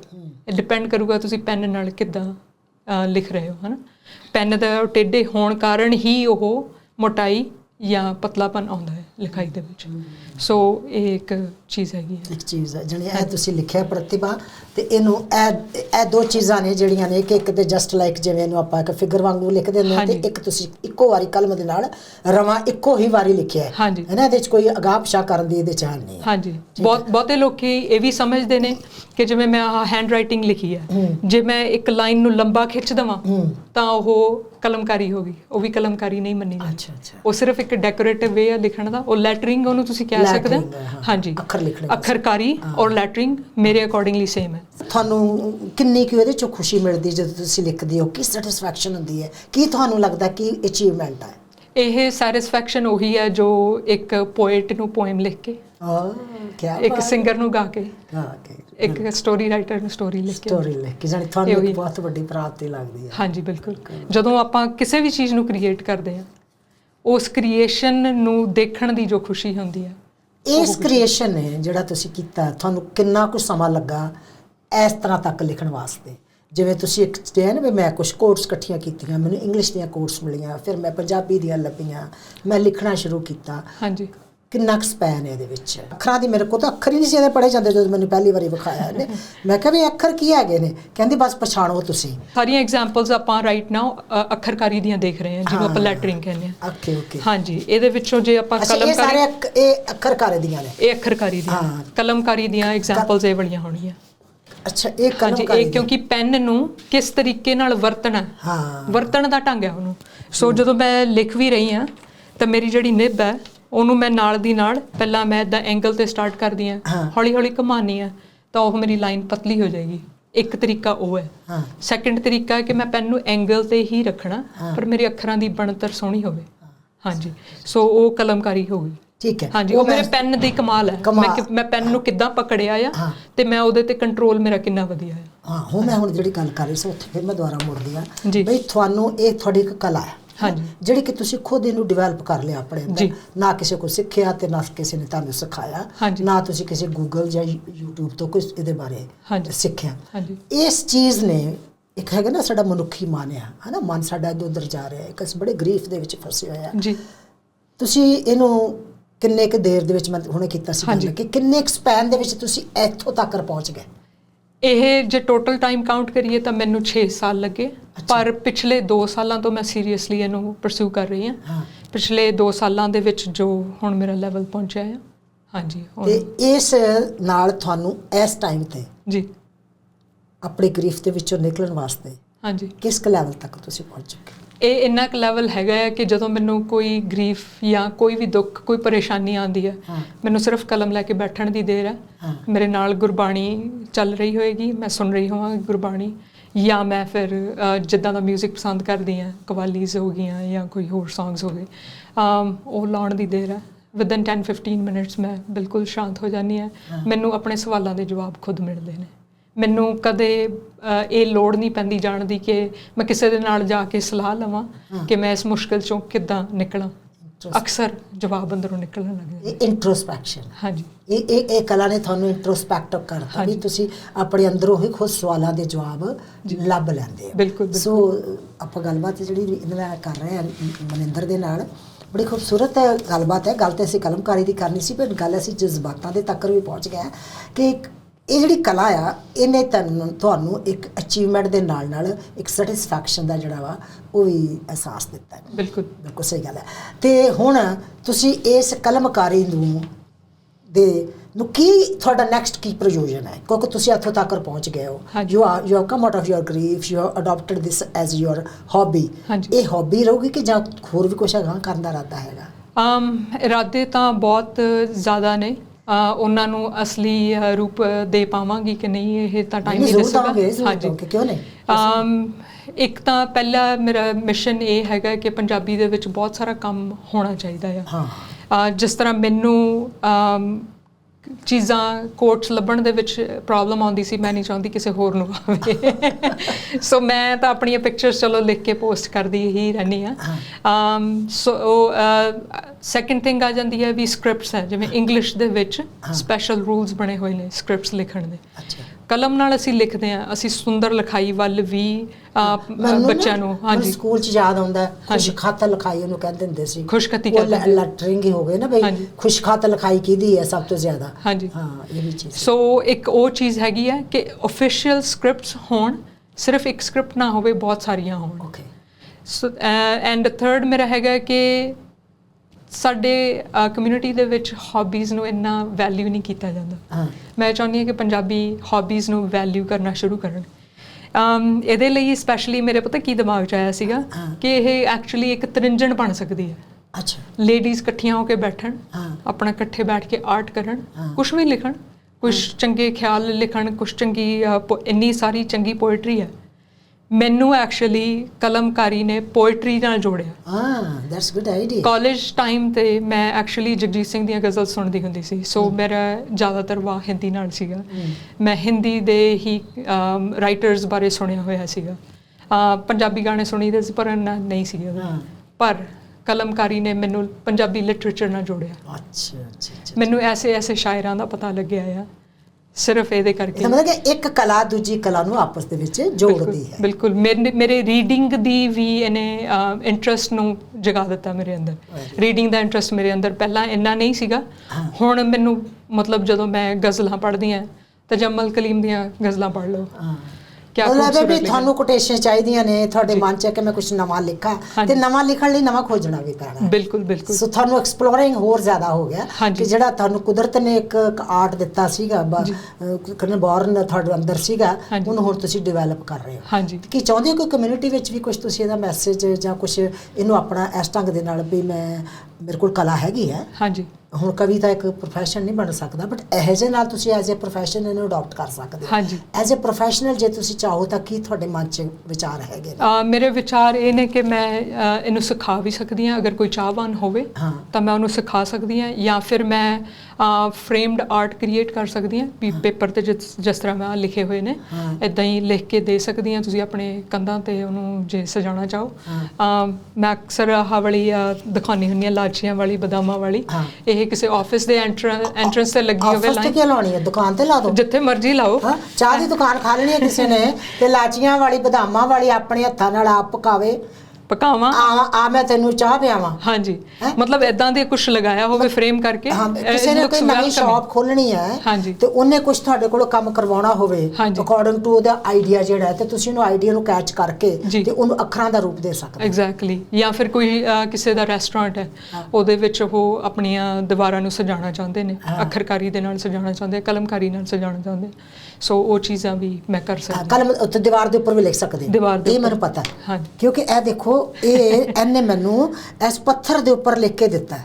ਇਹ ਡਿਪੈਂਡ ਕਰੂਗਾ ਤੁਸੀਂ ਪੈਨ ਨਾਲ ਕਿੱਦਾਂ ਲਿਖ ਰਹੇ ਹੋ, ਹਨਾ? ਪੈਨ ਦਾ ਟੇਢੇ ਹੋਣ ਕਾਰਨ ਹੀ ਉਹ ਮੋਟਾਈ ਜਾਂ ਪਤਲਾਪਨ ਆਉਂਦਾ ਹੈ। ਲਿਖਾਈ ਦੇ ਵਿੱਚ। ਸੋ ਇਹ ਇੱਕ ਚੀਜ਼ ਹੈਗੀ ਹੈ। ਇੱਕ ਚੀਜ਼ ਹੈ ਜਿਹੜੀ ਇਹ ਤੁਸੀਂ ਲਿਖਿਆ ਪ੍ਰਤਿਭਾ ਤੇ ਇਹਨੂੰ ਇਹ ਇਹ ਦੋ ਚੀਜ਼ਾਂ ਨੇ ਜਿਹੜੀਆਂ ਨੇ ਕਿ ਇੱਕ ਤੇ ਜਸਟ ਲਾਈਕ ਜਿਵੇਂ ਇਹਨੂੰ ਆਪਾਂ ਇੱਕ ਫਿਗਰ ਵਾਂਗੂ ਲਿਖ ਦਿੰਦੇ ਹਾਂ ਤੇ। ਇੱਕ ਤੁਸੀਂ ਇੱਕੋ ਵਾਰੀ ਕਲਮ ਦੇ ਨਾਲ ਰਵਾਂ ਇੱਕੋ ਹੀ ਵਾਰੀ ਲਿਖਿਆ ਹੈ। ਹਾਂਜੀ। ਹੈ ਨਾ? ਇਹਦੇ ਚ ਕੋਈ ਅਗਾਪ ਸ਼ਾ ਕਰਨ ਦੀ ਇਹਦੇ ਚ ਹਾਲ ਨਹੀਂ ਹਾਂਜੀ। ਬਹੁਤ ਬਹੁਤੇ ਲੋਕੀ ਇਹ ਵੀ ਸਮਝਦੇ ਨੇ ਕਿ ਜਿਵੇਂ ਮੈਂ ਆਹ ਹੈਂਡ ਰਾਈਟਿੰਗ ਲਿਖੀ ਹੈ। ਜੇ ਮੈਂ ਇੱਕ ਲਾਈਨ ਨੂੰ ਲੰਬਾ ਖਿੱਚ ਦਵਾਂ ਤਾਂ ਉਹ ਕਲਮਕਾਰੀ ਹੋ ਗਈ। ਉਹ ਵੀ ਕਲਮਕਾਰੀ ਨਹੀਂ ਮੰਨੀ ਜਾਂਦੀ। ਅੱਛਾ ਅੱਛਾ। ਉਹ ਸਿਰਫ ਇੱਕ ਡੈਕੋਰੇਟਿਵ ਵੇ ਹੈ ਲਿਖਣ ਦਾ ਉਹ ਲੈਟਰਿੰਗ ਉਹਨੂੰ ਤੁਸੀਂ ਕਹਿ ਸਕਦੇ ਹੈ, ਹੋ ਹਾਂ। ਹਾਂਜੀ। ਅੱਖਰ ਲਿਖਣੇ। ਅੱਖਰਕਾਰੀ ਔਰ ਲੈਟਰਿੰਗ ਮੇਰੇ ਅਕੋਰਡਿੰਗਲੀ ਸੇਮ ਹੈ। ਤੁਹਾਨੂੰ ਕਿੰਨੀ ਕੁ ਇਹਦੇ ਚੋਂ ਖੁਸ਼ੀ ਮਿਲਦੀ ਜਦੋਂ ਤੁਸੀਂ ਲਿਖਦੇ ਹੋ? ਕੀ ਸੈਟੀਸਫੈਕਸ਼ਨ ਹੁੰਦੀ ਹੈ? ਕੀ ਤੁਹਾਨੂੰ ਲੱਗਦਾ ਕਿ ਅਚੀਵਮੈਂਟ ਹੈ? ਇਹ ਸੈਟੀਸਫੈਕਸ਼ਨ ਉਹੀ ਹੈ ਜੋ ਇੱਕ ਪੋਇਟ ਨੂੰ ਪੋਇਮ ਲਿਖ ਕੇ ਆ ਕੀ ਇੱਕ ਸਿੰਗਰ ਨੂੰ ਗਾ ਕੇ ਹਾਂ ਕਿ। ਇੱਕ ਸਟੋਰੀ ਰਾਈਟਰ ਨੂੰ ਸਟੋਰੀ ਲਿਖ ਕੇ। ਸਟੋਰੀ ਲਿਖ ਕੇ ਜਾਨੀ ਤੁਹਾਨੂੰ ਬਹੁਤ ਵੱਡੀ ਪ੍ਰਾਪਤੀ ਲੱਗਦੀ ਹੈ। ਹਾਂਜੀ ਬਿਲਕੁਲ। ਜਦੋਂ ਆਪਾਂ ਕਿਸੇ ਵੀ ਚੀਜ਼ ਨੂੰ ਕ੍ਰੀਏਟ ਕਰਦੇ ਹਾਂ ਉਸ ਕ੍ਰੀਏਸ਼ਨ ਨੂੰ ਦੇਖਣ ਦੀ ਜੋ ਖੁਸ਼ੀ ਹੁੰਦੀ ਹੈ ਇਸ ਕ੍ਰੀਏਸ਼ਨ ਨੇ ਜਿਹੜਾ ਤੁਸੀਂ ਕੀਤਾ ਤੁਹਾਨੂੰ ਕਿੰਨਾ ਕੁ ਸਮਾਂ ਲੱਗਾ ਇਸ ਤਰ੍ਹਾਂ ਤੱਕ ਲਿਖਣ ਵਾਸਤੇ? ਜਿਵੇਂ ਤੁਸੀਂ ਇੱਕ ਚਿਆ ਨਾ ਵੀ ਮੈਂ ਕੁਝ ਕੋਰਸ ਇਕੱਠੀਆਂ ਕੀਤੀਆਂ ਮੈਨੂੰ ਇੰਗਲਿਸ਼ ਦੀਆਂ ਕੋਰਸ ਮਿਲੀਆਂ ਫਿਰ ਮੈਂ ਪੰਜਾਬੀ ਦੀਆਂ ਲੱਭੀਆਂ ਮੈਂ ਲਿਖਣਾ ਸ਼ੁਰੂ ਕੀਤਾ। ਹਾਂਜੀ। ਕਿੰਨਾ ਕੁ ਸਪੈਨ ਹੈ ਇਹਦੇ ਵਿੱਚ? ਅੱਖਰਾਂ ਦੀ ਮੇਰੇ ਕੋਲ ਤਾਂ ਅੱਖਰ ਹੀ ਨਹੀਂ ਸੀ ਇਹਦੇ ਪੜ੍ਹੇ ਜਾਂਦੇ ਜਦੋਂ ਮੈਨੂੰ ਪਹਿਲੀ ਵਾਰੀ ਵਿਖਾਇਆ ਇਹਨੇ। ਮੈਂ ਕਿਹਾ ਵੀ ਅੱਖਰ ਕੀ ਹੈਗੇ ਨੇ? ਕਹਿੰਦੀ ਬਸ ਪਛਾਣੋ ਤੁਸੀਂ। ਸਾਰੀਆਂ ਐਗਜ਼ਾਮਪਲਸ ਆਪਾਂ ਰਾਈਟ ਨਾਓ ਅੱਖਰਕਾਰੀ ਦੀਆਂ ਦੇਖ ਰਹੇ ਹਾਂ ਜਿਹਨੂੰ ਆਪਾਂ। ਲੈਟਰਿੰਗ ਕਹਿੰਦੇ ਹਾਂ। ਓਕੇ ਓਕੇ ਹਾਂਜੀ ਇਹਦੇ ਵਿੱਚੋਂ ਜੇ ਆਪਾਂ ਅੱਛਾ ਇਹ ਕਲਮਕਾਰੀ ਸਾਰੇ ਇਹ ਅੱਖਰ ਕਾਰੇ ਦੀਆਂ ਨੇ? ਇਹ ਅੱਖਰਕਾਰੀ ਦੀਆਂ ਹਾਂ। ਕਲਮਕਾਰੀ ਦੀਆਂ ਐਗਜ਼ਾਮਪਲਸ ਇਹ ਵਾਲੀਆਂ ਹੋਣਗੀਆਂ। ਅੱਛਾ ਇਹ ਕਲਮ ਹਾਂਜੀ ਇਹ ਕਿਉਂਕਿ ਪੈਨ ਨੂੰ ਕਿਸ ਤਰੀਕੇ ਨਾਲ ਵਰਤਣਾ ਹਾਂ? ਵਰਤਣ ਦਾ ਢੰਗ ਹੈ ਉਹਨੂੰ। ਸੋ ਜਦੋਂ ਮੈਂ ਲਿਖ ਵੀ ਰਹੀ ਹਾਂ ਤਾਂ ਮੇਰੀ ਜਿਹੜੀ ਨਿੱਬ ਹੈ ਉਹਨੂੰ ਮੈਂ ਨਾਲ ਦੀ ਨਾਲ ਪਹਿਲਾਂ ਮੈਂ ਇਦਾਂ ਐਂਗਲ ਤੇ ਸਟਾਰਟ ਕਰਦੀ ਹਾਂ ਹਾਂ। ਹੌਲੀ ਹੌਲੀ ਘੁਮਾਨੀ ਆ ਤਾਂ ਉਹ ਮੇਰੀ ਲਾਈਨ ਪਤਲੀ ਹੋ ਜਾਏਗੀ। ਇੱਕ ਤਰੀਕਾ ਉਹ ਹੈ। ਹਾਂ। ਸੈਕੰਡ ਤਰੀਕਾ ਹੈ ਕਿ ਮੈਂ ਪੈਨ ਨੂੰ ਐਂਗਲ ਤੇ ਹੀ ਰੱਖਣਾ ਹਾਂ। ਪਰ ਮੇਰੇ ਅੱਖਰਾਂ ਦੀ ਬਣਤਰ ਸੋਹਣੀ ਹੋਵੇ। ਹਾਂਜੀ। ਸੋ ਉਹ ਕਲਮਕਾਰੀ ਹੋ ਗਈ। ਠੀਕ ਹੈ। ਹਾਂਜੀ ਉਹ ਮੇਰੇ ਪੈਨ ਦੀ ਕਮਾਲ ਹੈ। ਮੈਂ ਮੈਂ ਪੈਨ ਨੂੰ ਕਿੱਦਾਂ ਪਕੜਿਆ ਆ ਹਾਂ। ਤੇ ਮੈਂ ਉਹਦੇ ਤੇ ਕੰਟਰੋਲ ਮੇਰਾ ਕਿੰਨਾ ਵਧੀਆ ਹੈ। ਹਾਂ ਹੁਣ ਮੈਂ ਹੁਣ ਜਿਹੜੀ ਗੱਲ ਕਰ ਰਹੀ ਸੀ ਉੱਥੇ ਫਿਰ ਮੈਂ ਦੁਬਾਰਾ ਮੁੜਦੀ ਆ। ਬਈ ਤੁਹਾਨੂੰ ਇਹ ਤੁਹਾਡੀ ਇੱਕ ਕਲਾ ਹੈ। ਜਿਹੜੀ ਕਿ ਤੁਸੀਂ ਖੁਦ ਇਹਨੂੰ ਡਿਵੈਲਪ ਕਰ ਲਿਆ ਆਪਣੇ ਅੰਦਰ। ਨਾ ਕਿਸੇ ਕੋਲ ਸਿੱਖਿਆ ਤੇ ਨਾ ਕਿਸੇ ਨੇ ਤੁਹਾਨੂੰ ਸਿਖਾਇਆ। ਨਾ ਤੁਸੀਂ ਕਿਸੇ ਗੂਗਲ ਜਾਂ YouTube ਤੋਂ ਕੁਝ ਇਹਦੇ ਬਾਰੇ। ਸਿੱਖਿਆ। ਹਾਂਜੀ। ਇਸ ਚੀਜ਼ ਨੇ ਇੱਕ ਹੈਗਾ ਨਾ ਸਾਡਾ ਮਨੁੱਖੀ ਮਨ ਆ ਹਨਾ? ਮਨ ਸਾਡਾ ਇੱਧਰ ਉੱਧਰ ਜਾ ਰਿਹਾ ਹੈ। ਅਸੀਂ ਬੜੇ ਗਰੀਫ ਦੇ ਵਿੱਚ ਫਸੇ ਹੋਏ ਆ ਜੀ। ਤੁਸੀਂ ਇਹਨੂੰ ਕਿੰਨੇ ਕੁ ਦੇਰ ਦੇ ਵਿੱਚ ਮੈਂ ਹੁਣੇ ਕੀਤਾ ਸੀ। ਕਿ ਕਿੰਨੇ ਸਪੈਨ ਦੇ ਵਿੱਚ ਤੁਸੀਂ ਇੱਥੋਂ ਤੱਕ ਪਹੁੰਚ ਗਏ? ਇਹ ਜੇ ਟੋਟਲ ਟਾਈਮ ਕਾਊਂਟ ਕਰੀਏ ਤਾਂ ਮੈਨੂੰ 6 ਸਾਲ ਲੱਗੇ। ਪਰ ਪਿਛਲੇ 2 ਸਾਲਾਂ ਤੋਂ ਮੈਂ ਸੀਰੀਅਸਲੀ ਇਹਨੂੰ ਪਰਸੂ ਕਰ ਰਹੀ ਹਾਂ। ਪਿਛਲੇ 2 ਸਾਲਾਂ ਦੇ ਵਿੱਚ ਜੋ ਹੁਣ ਮੇਰਾ ਲੈਵਲ ਪਹੁੰਚਿਆ ਹੈ ਹਾਂਜੀ ਤੇ ਇਸ ਨਾਲ ਤੁਹਾਨੂੰ ਇਸ ਟਾਈਮ ਤੇ ਜੀ। ਆਪਣੀ ਗ੍ਰੀਫ ਦੇ ਵਿੱਚੋਂ ਨਿਕਲਣ ਵਾਸਤੇ ਹਾਂਜੀ। ਕਿਸ ਕ ਲੈਵਲ ਤੱਕ ਤੁਸੀਂ ਪਹੁੰਚ ਚੁੱਕੇ ਇਹ ਇੰਨਾ ਕੁ ਲੈਵਲ ਹੈਗਾ ਹੈ ਕਿ ਜਦੋਂ ਮੈਨੂੰ ਕੋਈ ਗਰੀਫ ਜਾਂ ਕੋਈ ਵੀ ਦੁੱਖ ਕੋਈ ਪਰੇਸ਼ਾਨੀ ਆਉਂਦੀ ਹੈ। ਮੈਨੂੰ ਸਿਰਫ ਕਲਮ ਲੈ ਕੇ ਬੈਠਣ ਦੀ ਦੇਰ ਹੈ। ਮੇਰੇ ਨਾਲ ਗੁਰਬਾਣੀ ਚੱਲ ਰਹੀ ਹੋਏਗੀ ਮੈਂ ਸੁਣ ਰਹੀ ਹੋਵਾਂਗੀ ਗੁਰਬਾਣੀ। ਜਾਂ ਮੈਂ ਫਿਰ ਜਿੱਦਾਂ ਦਾ 뮤직 ਪਸੰਦ ਕਰਦੀ ਹਾਂ ਕਵਾਲੀਜ਼ ਹੋ ਗਈਆਂ ਜਾਂ ਕੋਈ ਹੋਰ ਸੌਂਗਸ ਹੋ ਗਏ ਉਹ ਲਾਉਣ ਦੀ ਦੇਰ ਹੈ। ਵਿਦਨ 10 15 ਮਿੰਟਸ ਮੈਂ ਬਿਲਕੁਲ ਸ਼ਾਂਤ ਹੋ ਜਾਂਦੀ ਹਾਂ। ਮੈਨੂੰ ਆਪਣੇ ਸਵਾਲਾਂ ਦੇ ਜਵਾਬ ਖੁਦ ਮਿਲਦੇ ਨੇ। ਮੈਨੂੰ ਕਦੇ ਇਹ ਲੋੜ ਨਹੀਂ ਪੈਂਦੀ ਜਾਣ ਦੀ ਕਿ ਮੈਂ ਕਿਸੇ ਦੇ ਨਾਲ ਜਾ ਕੇ ਸਲਾਹ ਲਵਾਂ ਕਿ ਮੈਂ ਇਸ ਮੁਸ਼ਕਲ ਚੋਂ ਕਿੱਦਾਂ ਨਿਕਲਾਂ। ਅਕਸਰ ਜਵਾਬ ਅੰਦਰੋਂ ਨਿਕਲਣ ਲੱਗ ਜਾਂਦੇ। ਇਹ ਇੰਟਰੋਸਪੈਕਸ਼ਨ ਹਾਂਜੀ। ਇਹ ਇਹ ਇਹ ਕਲਾ ਨੇ ਤੁਹਾਨੂੰ ਇੰਟਰੋਸਪੈਕਟ ਕਰਤਾ ਵੀ। ਤੁਸੀਂ ਆਪਣੇ ਅੰਦਰੋਂ ਹੀ ਖੁਦ ਸਵਾਲਾਂ ਦੇ ਜਵਾਬ ਲੱਭ ਲੈਂਦੇ ਹੋ। ਬਿਲਕੁਲ। ਸੋ ਆਪਾਂ ਗੱਲਬਾਤ ਜਿਹੜੀ ਇਹਦੇ ਨਾਲ ਕਰ ਰਹੇ ਹਾਂ ਮਨਿੰਦਰ ਦੇ ਨਾਲ ਬੜੀ ਖੂਬਸੂਰਤ ਗੱਲਬਾਤ ਹੈ। ਗੱਲ ਤੇ ਅਸੀਂ ਕਲਮਕਾਰੀ ਦੀ ਕਰਨੀ ਸੀ ਪਰ ਗੱਲ ਅਸੀਂ ਜਜ਼ਬਾਤਾਂ ਦੇ ਤੱਕ ਵੀ ਪਹੁੰਚ ਗਏ ਕਿ ਇਹ ਜਿਹੜੀ ਕਲਾ ਆ ਇਹਨੇ ਤੁਹਾਨੂੰ ਤੁਹਾਨੂੰ ਇੱਕ ਅਚੀਵਮੈਂਟ ਦੇ ਨਾਲ ਨਾਲ ਇੱਕ ਸੈਟੀਸਫੈਕਸ਼ਨ ਦਾ ਜਿਹੜਾ ਵਾ ਉਹ ਵੀ ਅਹਿਸਾਸ ਦਿੱਤਾ ਹੈ। ਬਿਲਕੁਲ। ਬਿਲਕੁਲ ਸਹੀ ਗੱਲ ਹੈ। ਤੇ ਹੁਣ ਤੁਸੀਂ ਇਸ ਕਲਮਕਾਰੀ ਨੂੰ ਦੇ ਨੂੰ ਕੀ ਤੁਹਾਡਾ ਨੈਕਸਟ ਕੀ ਪ੍ਰਯੋਜਨ ਹੈ? ਕਿਉਂਕਿ ਤੁਸੀਂ ਇੱਥੋਂ ਤੱਕ ਪਹੁੰਚ ਗਏ ਹੋ। You are you have come out of your grief you have adapted this as your hobby. ਇਹ ਹੌਬੀ ਰਹੂਗੀ ਕਿ ਜਾਂ ਹੋਰ ਵੀ ਕੁਝ ਹੈਗਾ ਕਰਨ ਦਾ ਇਰਾਦਾ ਹੈਗਾ? ਅਮ ਇਰਾਦੇ ਤਾਂ ਬਹੁਤ ਜ਼ਿਆਦਾ ਨੇ। ਉਹਨਾਂ ਨੂੰ ਅਸਲੀ ਰੂਪ ਦੇ ਪਾਵਾਂਗੀ ਕਿ ਨਹੀਂ ਇਹ ਤਾਂ ਟਾਈਮ ਹੀ ਦੱਸੇਗਾ। ਦਵਾਂਗੇ ਕਿਉਂ ਨਹੀਂ? ਅਮ ਇੱਕ ਤਾਂ ਪਹਿਲਾ ਮੇਰਾ ਮਿਸ਼ਨ ਇਹ ਹੈਗਾ ਕਿ ਪੰਜਾਬੀ ਦੇ ਵਿੱਚ ਬਹੁਤ ਸਾਰਾ ਕੰਮ ਹੋਣਾ ਚਾਹੀਦਾ ਆ। ਹਾਂ। ਜਿਸ ਤਰ੍ਹਾਂ ਮੈਨੂੰ ਅਮ, ਚੀਜ਼ਾਂ ਕੋਟਸ ਲੱਭਣ ਦੇ ਵਿੱਚ ਪ੍ਰੋਬਲਮ ਆਉਂਦੀ ਸੀ ਮੈਂ ਨਹੀਂ ਚਾਹੁੰਦੀ ਕਿਸੇ ਹੋਰ ਨੂੰ ਆਵੇ। ਸੋ ਮੈਂ ਤਾਂ ਆਪਣੀਆਂ ਪਿਕਚਰਸ ਚਲੋ ਲਿਖ ਕੇ ਪੋਸਟ ਕਰਦੀ ਹੀ ਰਹਿੰਦੀ ਆ um ਸੋ ਸੈਕੰਡ ਥਿੰਗ ਆ ਜਾਂਦੀ ਹੈ ਵੀ ਸਕ੍ਰਿਪਟਸ ਹੈ ਜਿਵੇਂ ਇੰਗਲਿਸ਼ ਦੇ ਵਿੱਚ ਸਪੈਸ਼ਲ ਰੂਲਸ ਬਣੇ ਹੋਏ ਨੇ ਸਕ੍ਰਿਪਟਸ ਲਿਖਣ ਦੇ। ਅੱਛਾ। ਕਲਮ ਨਾਲ ਅਸੀਂ ਲਿਖਦੇ ਆ ਅਸੀਂ ਸੁੰਦਰ ਲਿਖਾਈ ਵੱਲ ਵੀ ਬੱਚਿਆਂ ਨੂੰ ਹਾਂਜੀ। ਸਕੂਲ ਚ ਯਾਦ ਆਉਂਦਾ। ਖੁਸ਼ਖਤ ਲਿਖਾਈ ਉਹਨੂੰ ਕਹਿੰਦੇ ਹੁੰਦੇ ਸੀ। ਖੁਸ਼ਖਤੀ ਉਹ ਕਹਿੰਦੇ ਸੀ। ਲੈਟਰਿੰਗ ਹੀ ਹੋ ਗਏ ਨਾ ਬਈ। ਖੁਸ਼ਖਤ ਲਿਖਾਈ ਕਿਹਦੀ ਹੈ ਸਭ ਤੋਂ ਜ਼ਿਆਦਾ? ਹਾਂਜੀ। ਹਾਂ ਇਹ ਵੀ ਚੀਜ਼। ਸੋ ਇੱਕ ਉਹ ਚੀਜ਼ ਹੈਗੀ ਹੈ ਕਿ ਅਫੀਸ਼ੀਅਲ ਸਕ੍ਰਿਪਟਸ ਹੋਣ ਸਿਰਫ ਇੱਕ ਸਕ੍ਰਿਪਟ ਨਾ ਹੋਵੇ ਬਹੁਤ ਸਾਰੀਆਂ ਹੋਣ। ਓਕੇ ਸੋ ਐਂਡ ਥਰਡ ਮੇਰਾ ਹੈਗਾ ਕਿ ਸਾਡੇ ਕਮਿਊਨਿਟੀ ਦੇ ਵਿੱਚ ਹੌਬੀਜ਼ ਨੂੰ ਇੰਨਾ ਵੈਲਿਊ ਨਹੀਂ ਕੀਤਾ ਜਾਂਦਾ। ਮੈਂ ਚਾਹੁੰਦੀ ਹਾਂ ਕਿ ਪੰਜਾਬੀ ਹੌਬੀਜ਼ ਨੂੰ ਵੈਲਿਊ ਕਰਨਾ ਸ਼ੁਰੂ ਕਰਨ। ਅਮ ਇਹਦੇ ਲਈ ਸਪੈਸ਼ਲੀ ਮੇਰੇ ਪਤਾ ਕੀ ਦਿਮਾਗ 'ਚ ਆਇਆ ਸੀਗਾ। ਕਿ ਇਹ ਐਕਚੁਅਲੀ ਇੱਕ ਤਰਿੰਜਣ ਬਣ ਸਕਦੀ ਹੈ। ਅੱਛਾ। ਲੇਡੀਜ਼ ਇਕੱਠੀਆਂ ਹੋ ਕੇ ਬੈਠਣ। ਆਪਣਾ ਇਕੱਠੇ ਬੈਠ ਕੇ ਆਰਟ ਕਰਨ। ਕੁਝ ਵੀ ਲਿਖਣ ਕੁਝ ਚੰਗੇ ਖਿਆਲ ਲਿਖਣ ਕੁਝ ਚੰਗੀ ਇੰਨੀ ਸਾਰੀ ਚੰਗੀ ਪੋਇਟਰੀ ਹੈ। ਮੈਨੂੰ ਐਕਚੁਅਲੀ ਕਲਮਕਾਰੀ ਨੇ ਪੋਇਟਰੀ ਨਾਲ ਜੋੜਿਆ। ਹਾਂ that's good idea college time ਤੇ ਮੈਂ ਐਕਚੁਅਲੀ ਜਗਜੀਤ ਸਿੰਘ ਦੀਆਂ ਗਜ਼ਲ ਸੁਣਦੀ ਹੁੰਦੀ ਸੀ। ਸੋ ਮੇਰਾ ਜ਼ਿਆਦਾਤਰ ਵਾਹ ਹਿੰਦੀ ਨਾਲ ਸੀਗਾ। ਮੈਂ ਹਿੰਦੀ ਦੇ ਹੀ ਰਾਈਟਰਸ ਬਾਰੇ ਸੁਣਿਆ ਹੋਇਆ ਸੀਗਾ। ਪੰਜਾਬੀ ਗਾਣੇ ਸੁਣੀਦੇ ਸੀ ਪਰ ਨਹੀਂ ਸੀ ਉਦੋਂ। ਹਾਂ। ਪਰ ਕਲਮਕਾਰੀ ਨੇ ਮੈਨੂੰ ਪੰਜਾਬੀ ਲਿਟਰੇਚਰ ਨਾਲ ਜੋੜਿਆ। ਅੱਛਾ ਅੱਛਾ ਮੈਨੂੰ ਐਸੇ ਐਸੇ ਸ਼ਾਇਰਾਂ ਦਾ ਪਤਾ ਲੱਗਿਆ ਆ। ਸਿਰਫ ਇਹਦੇ ਕਰਕੇ ਮਤਲਬ ਕਿ ਇੱਕ ਕਲਾ ਦੂਜੀ ਕਲਾ ਨੂੰ ਆਪਸ ਦੇ ਵਿੱਚ ਜੋੜਦੀ ਹੈ। ਬਿਲਕੁਲ। ਮੇਰੇ ਮੇਰੇ ਰੀਡਿੰਗ ਦੀ ਵੀ ਇਹਨੇ ਇੰਟਰਸਟ ਨੂੰ ਜਗਾ ਦਿੱਤਾ ਮੇਰੇ ਅੰਦਰ। ਰੀਡਿੰਗ ਦਾ ਇੰਟਰਸਟ ਮੇਰੇ ਅੰਦਰ ਪਹਿਲਾਂ ਇੰਨਾ ਨਹੀਂ ਸੀਗਾ। ਹੁਣ ਮੈਨੂੰ ਮਤਲਬ ਜਦੋਂ ਮੈਂ ਗਜ਼ਲਾਂ ਪੜ੍ਹਦੀ ਹਾਂ ਤਾਂ ਜਮਲ ਕਲੀਮ ਦੀਆਂ ਗਜ਼ਲਾਂ ਪੜ੍ਹ ਲਓ। ਹਾਂ। ਕਿਆ ਮਤਲਬ ਹੈ ਖੂਬਸੂਰਤ ਵੀ। ਤੁਹਾਨੂੰ ਕੋਟੇਸ਼ਨ ਚਾਹੀਦੀਆਂ ਨੇ ਤੁਹਾਡੇ। ਮਨ ਚ ਹੈ ਕਿ ਮੈਂ ਕੁਝ ਨਵਾਂ ਲਿਖਾਂ। ਤੇ ਨਵਾਂ ਲਿਖਣ ਲਈ ਨਵਾਂ ਖੋਜਣਾ ਵੀ ਪੈਣਾ। ਬਿਲਕੁਲ ਬਿਲਕੁਲ ਸੋ ਤੁਹਾਨੂੰ ਐਕਸਪਲੋਰਿੰਗ ਹੋਰ ਜ਼ਿਆਦਾ ਹੋ ਗਿਆ। ਕਿ ਜਿਹੜਾ ਤੁਹਾਨੂੰ ਕੁਦਰਤ ਨੇ ਇੱਕ ਆਰਟ ਦਿੱਤਾ ਸੀਗਾ। ਕਿੰਨੇ ਬੌਰਨ ਤੁਹਾਡੇ ਅੰਦਰ ਸੀਗਾ। ਉਹਨੂੰ ਹੁਣ ਤੁਸੀਂ ਡਿਵੈਲਪ ਕਰ ਰਹੇ ਹੋ ਹਾਂਜੀ ਕੀ ਚਾਹੁੰਦੇ ਹੋ ਕਿ ਕਮਿਊਨਿਟੀ ਵਿੱਚ ਵੀ ਕੁਝ ਤੁਸੀਂ ਇਹਦਾ ਮੈਸੇਜ ਜਾਂ ਕੁਝ ਇਹਨੂੰ ਆਪਣਾ ਇਸ ਢੰਗ ਦੇ ਨਾਲ ਵੀ ਮੈਂ ਮੇਰੇ ਕੋਲ ਕਲਾ ਹੈਗੀ ਹੈ। ਹਾਂਜੀ। ਹੁਣ ਕਵਿਤਾ ਇੱਕ ਪ੍ਰੋਫੈਸ਼ਨ ਨਹੀਂ ਬਣ ਸਕਦਾ ਬਟ ਜਿਹੇ ਨਾਲ ਤੁਸੀਂ ਐਜ਼ ਅ ਪ੍ਰੋਫੈਸ਼ਨ ਇਹਨੂੰ ਅਡਾਪਟ ਕਰ ਸਕਦੇ ਹੋ। ਹਾਂਜੀ। ਐਜ਼ ਅ ਪ੍ਰੋਫੈਸ਼ਨਲ ਜੇ ਤੁਸੀਂ ਚਾਹੋ ਤਾਂ ਕੀ ਤੁਹਾਡੇ ਮਨ 'ਚ ਵਿਚਾਰ ਹੈਗੇ ਨੇ? ਮੇਰੇ ਵਿਚਾਰ ਇਹ ਨੇ ਕਿ ਮੈਂ ਇਹਨੂੰ ਸਿਖਾ ਵੀ ਸਕਦੀ ਹਾਂ। ਅਗਰ ਕੋਈ ਚਾਹਵਾਨ ਹੋਵੇ। ਤਾਂ ਮੈਂ ਉਹਨੂੰ ਸਿਖਾ ਸਕਦੀ ਹਾਂ ਜਾਂ ਫਿਰ ਮੈਂ ਫਰੇਮਡ ਆਰਟ ਕ੍ਰੀਏਟ ਕਰ ਸਕਦੀ ਹਾਂ। ਵੀ ਪੇਪਰ ਤੇ ਜਿਸ ਤਰ੍ਹਾਂ ਮੈਂ ਲਿਖੇ ਹੋਏ ਨੇ। ਇਦਾਂ ਹੀ ਲਿਖ ਕੇ ਦੇ ਸਕਦੀ ਹਾਂ। ਤੁਸੀਂ ਆਪਣੇ ਕੰਧਾਂ ਤੇ ਉਹਨੂੰ ਜੇ ਸਜਾਉਣਾ ਚਾਹੋ। ਮੈਂ ਅਕਸਰ ਆਹ ਵਾਲੀ ਅ, ਦਿਖਾਉਂਦੀ ਹੁੰਦੀ ਹਾਂ ਲਾਚੀਆਂ ਵਾਲੀ ਬਦਾਮਾਂ ਵਾਲੀ। ਇਹ ਕਿਸੇ ਆਫਿਸ ਦੇ ਐਂਟਰੈਂਸ ਤੇ ਲੱਗੀ ਹੋਵੇ ਆਫਿਸ ਤੇ ਲਾਈਨ ਕੀ ਲਾਉਣੀ ਹੈ? ਦੁਕਾਨ ਤੇ ਲਾ ਦਿਓ। ਜਿੱਥੇ ਮਰਜ਼ੀ ਲਾਓ। ਚਾਹ ਦੀ ਦੁਕਾਨ ਖਾ ਲੈਣੀ ਹੈ ਕਿਸੇ ਨੇ ਤੇ ਲਾਚੀਆਂ ਵਾਲੀ ਬਦਾਮਾਂ ਵਾਲੀ ਆਪਣੇ ਹੱਥਾਂ ਨਾਲ ਆਪ ਪਕਾਵੇ। ਪਕਾਵਾਂ ਆ ਆ ਮੈਂ ਤੈਨੂੰ ਚਾਹ ਪਿਆਵਾਂ ਹਾਂਜੀ? ਮਤਲਬ ਇਦਾਂ ਦੇ ਕੁਝ ਲਗਾਇਆ ਹੋਵੇ ਫਰੇਮ ਕਰਕੇ ਕਿਸੇ ਨੇ ਕੋਈ ਨਵੀਂ. ਸ਼ਾਪ ਖੋਲਣੀ ਹੈ। ਤੇ ਉਹਨੇ ਕੁਝ ਤੁਹਾਡੇ ਕੋਲੋਂ ਕੰਮ ਕਰਵਾਉਣਾ ਹੋਵੇ। ਅਕੋਰਡਿੰਗ ਟੂ ਉਹਦਾ ਆਈਡੀਆ ਜਿਹੜਾ ਹੈ ਤੇ ਤੁਸੀਂ ਉਹਨੂੰ ਆਈਡੀਆ ਨੂੰ ਕੈਚ ਕਰਕੇ। ਤੇ ਉਹਨੂੰ ਅੱਖਰਾਂ ਦਾ ਰੂਪ ਦੇ ਸਕਦੇ ਹੋ। ਐਗਜ਼ੈਕਟਲੀ ਜਾਂ ਫਿਰ ਕੋਈ ਕਿਸੇ ਦਾ ਰੈਸਟੋਰੈਂਟ ਹੈ। ਉਹਦੇ ਵਿੱਚ ਉਹ ਆਪਣੀਆਂ ਦੀਵਾਰਾਂ ਨੂੰ ਸਜਾਉਣਾ ਚਾਹੁੰਦੇ ਨੇ। ਅੱਖਰਕਾਰੀ ਦੇ ਨਾਲ ਸਜਾਉਣਾ ਚਾਹੁੰਦੇ ਕਲਮਕਾਰੀ ਨਾਲ ਸਜਾਉਣਾ ਚਾਹੁੰਦੇ। ਸੋ ਉਹ ਚੀਜ਼ਾਂ ਵੀ ਮੈਂ ਕਰ ਸਕਦੀ ਕਲਮ ਉੱਤੇ ਦੀਵਾਰ ਦੇ ਉੱਪਰ ਵੀ ਲਿਖ ਸਕਦੇ ਇਹ। ਮੈਨੂੰ ਪਤਾ ਕਿਉਂਕਿ ਇਹ ਦੇਖੋ ਇਹ ਇਹਨੇ ਮੈਨੂੰ ਇਸ ਪੱਥਰ ਦੇ ਉੱਪਰ ਲਿਖ ਕੇ ਦਿੱਤਾ।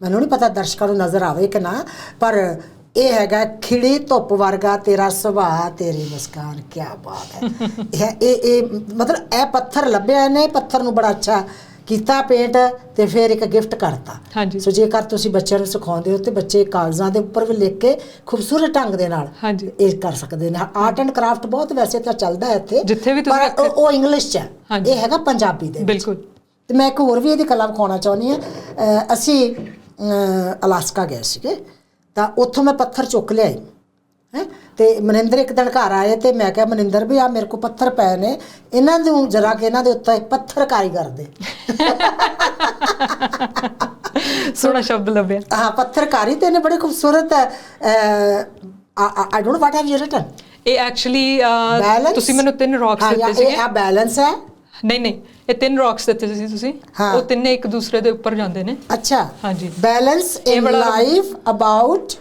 ਮੈਨੂੰ ਨਹੀਂ ਪਤਾ ਦਰਸ਼ਕਾਂ ਨੂੰ ਨਜ਼ਰ ਆਵੇ ਕਿ ਨਾ, ਪਰ ਇਹ ਹੈਗਾ, ਖਿੜੀ ਧੁੱਪ ਵਰਗਾ ਤੇਰਾ ਸੁਭਾਅ, ਤੇਰੀ ਮੁਸਕਾਨ ਕੀ ਬਾਤ ਹੈ। ਇਹ ਇਹ ਮਤਲਬ ਇਹ ਪੱਥਰ ਲੱਭਿਆ ਇਹਨੇ, ਪੱਥਰ ਨੂੰ ਬੜਾ ਅੱਛਾ ਕੀਤਾ ਪੇਂਟ ਤੇ ਫਿਰ ਇੱਕ ਗਿਫਟ ਕਰਤਾ ਹਾਂਜੀ। ਸੋ ਜੇਕਰ ਤੁਸੀਂ ਬੱਚਿਆਂ ਨੂੰ ਸਿਖਾਉਂਦੇ ਹੋ ਤੇ ਬੱਚੇ ਕਾਗਜ਼ਾਂ ਦੇ ਉੱਪਰ ਵੀ ਲਿਖ ਕੇ ਖੂਬਸੂਰਤ ਢੰਗ ਦੇ ਨਾਲ ਹਾਂਜੀ। ਇਹ ਕਰ ਸਕਦੇ ਨੇ। ਆਰਟ ਐਂਡ ਕਰਾਫਟ ਬਹੁਤ ਵੈਸੇ ਤਾਂ ਚੱਲਦਾ ਹੈ ਇੱਥੇ ਜਿੱਥੇ ਵੀ ਤੁਸੀਂ ਪਰ ਉਹ- ਇੰਗਲਿਸ਼ ਚ ਹੈ। ਇਹ ਹੈਗਾ ਪੰਜਾਬੀ ਦੇ। ਬਿਲਕੁਲ। ਤੇ ਮੈਂ ਇੱਕ ਹੋਰ ਵੀ ਇਹਦੀ ਕਲਾ ਵਿਖਾਉਣਾ ਚਾਹੁੰਦੀ ਅਹ ਅਸੀਂ ਅਲਾਸਕਾ ਗਏ ਸੀਗੇ। ਤਾਂ ਉੱਥੋਂ ਮੈਂ ਪੱਥਰ ਚੁੱਕ ਲਿਆਈ ਹੈ? ਤੇ ਮਨਿੰਦਰ ਇੱਕ ਦਿਨ ਘਰ ਆਏ ਤੇ ਮੈਂ ਕਿਹਾ ਮਨਿੰਦਰ ਵੀ ਆ ਮੇਰੇ ਕੋ ਪੱਥਰ ਪਏ ਨੇ। ਇਹਨਾਂ ਨੂੰ ਜਰਾ ਕਿ ਇਹਨਾਂ ਦੇ ਉੱਤੇ ਪੱਥਰ ਕਾਰੀਗਰ ਦੇ ਸੋਹਣਾ ਸ਼ਬਦ ਲੱਭਿਆ। ਹਾਂ ਪੱਥਰਕਾਰੀ ਤੇ ਇਹਨੇ ਬੜੀ ਖੂਬਸੂਰਤ I don't what have you written ਇਹ ਐਕਚੁਅਲੀ ਤੁਸੀਂ ਮੈਨੂੰ ਤਿੰਨ ਰੌਕਸ ਦਿੱਤੇ ਇਹ ਸੀਗੇ। ਆ ਬੈਲੈਂਸ ਹੈ? ਨਹੀਂ ਨਹੀਂ ਇਹ ਤਿੰਨ ਰੌਕਸ ਦਿੱਤੇ ਸੀ ਤੁਸੀਂ। ਉਹ ਤਿੰਨੇ ਇੱਕ ਦੂਸਰੇ ਦੇ ਉੱਪਰ ਜਾਂਦੇ ਨੇ। ਅੱਛਾ। ਹਾਂਜੀ। ਬੈਲੈਂਸ ਇਹ in life about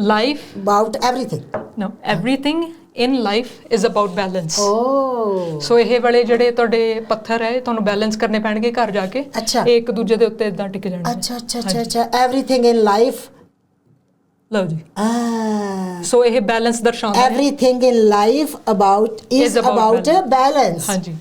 life about everything no everything in life is about balance. Oh so ਇਹ ਵਾਲੇ ਜਿਹੜੇ ਤੁਹਾਡੇ ਪੱਥਰ ਹੈ ਤੁਹਾਨੂੰ ਬੈਲੈਂਸ ਕਰਨੇ ਪੈਣਗੇ ਘਰ ਜਾ ਕੇ। ਅੱਛਾ। ਇਹ ਇੱਕ ਦੂਜੇ ਦੇ ਉੱਤੇ ਇਦਾਂ ਟਿਕ ਜਾਣਗੇ। ਅੱਛਾ ਅੱਛਾ ਅੱਛਾ ਅੱਛਾ। ਐਵਰੀਥਿੰਗ ਇਨ ਲਾਈਫ ਲਓ ਜੀ। ah ਸੋ ਇਹ ਬੈਲੈਂਸ ਦਰਸਾਉਂਦਾ ਹੈ। Everything in life about is about about a balance ਹਾਂਜੀ।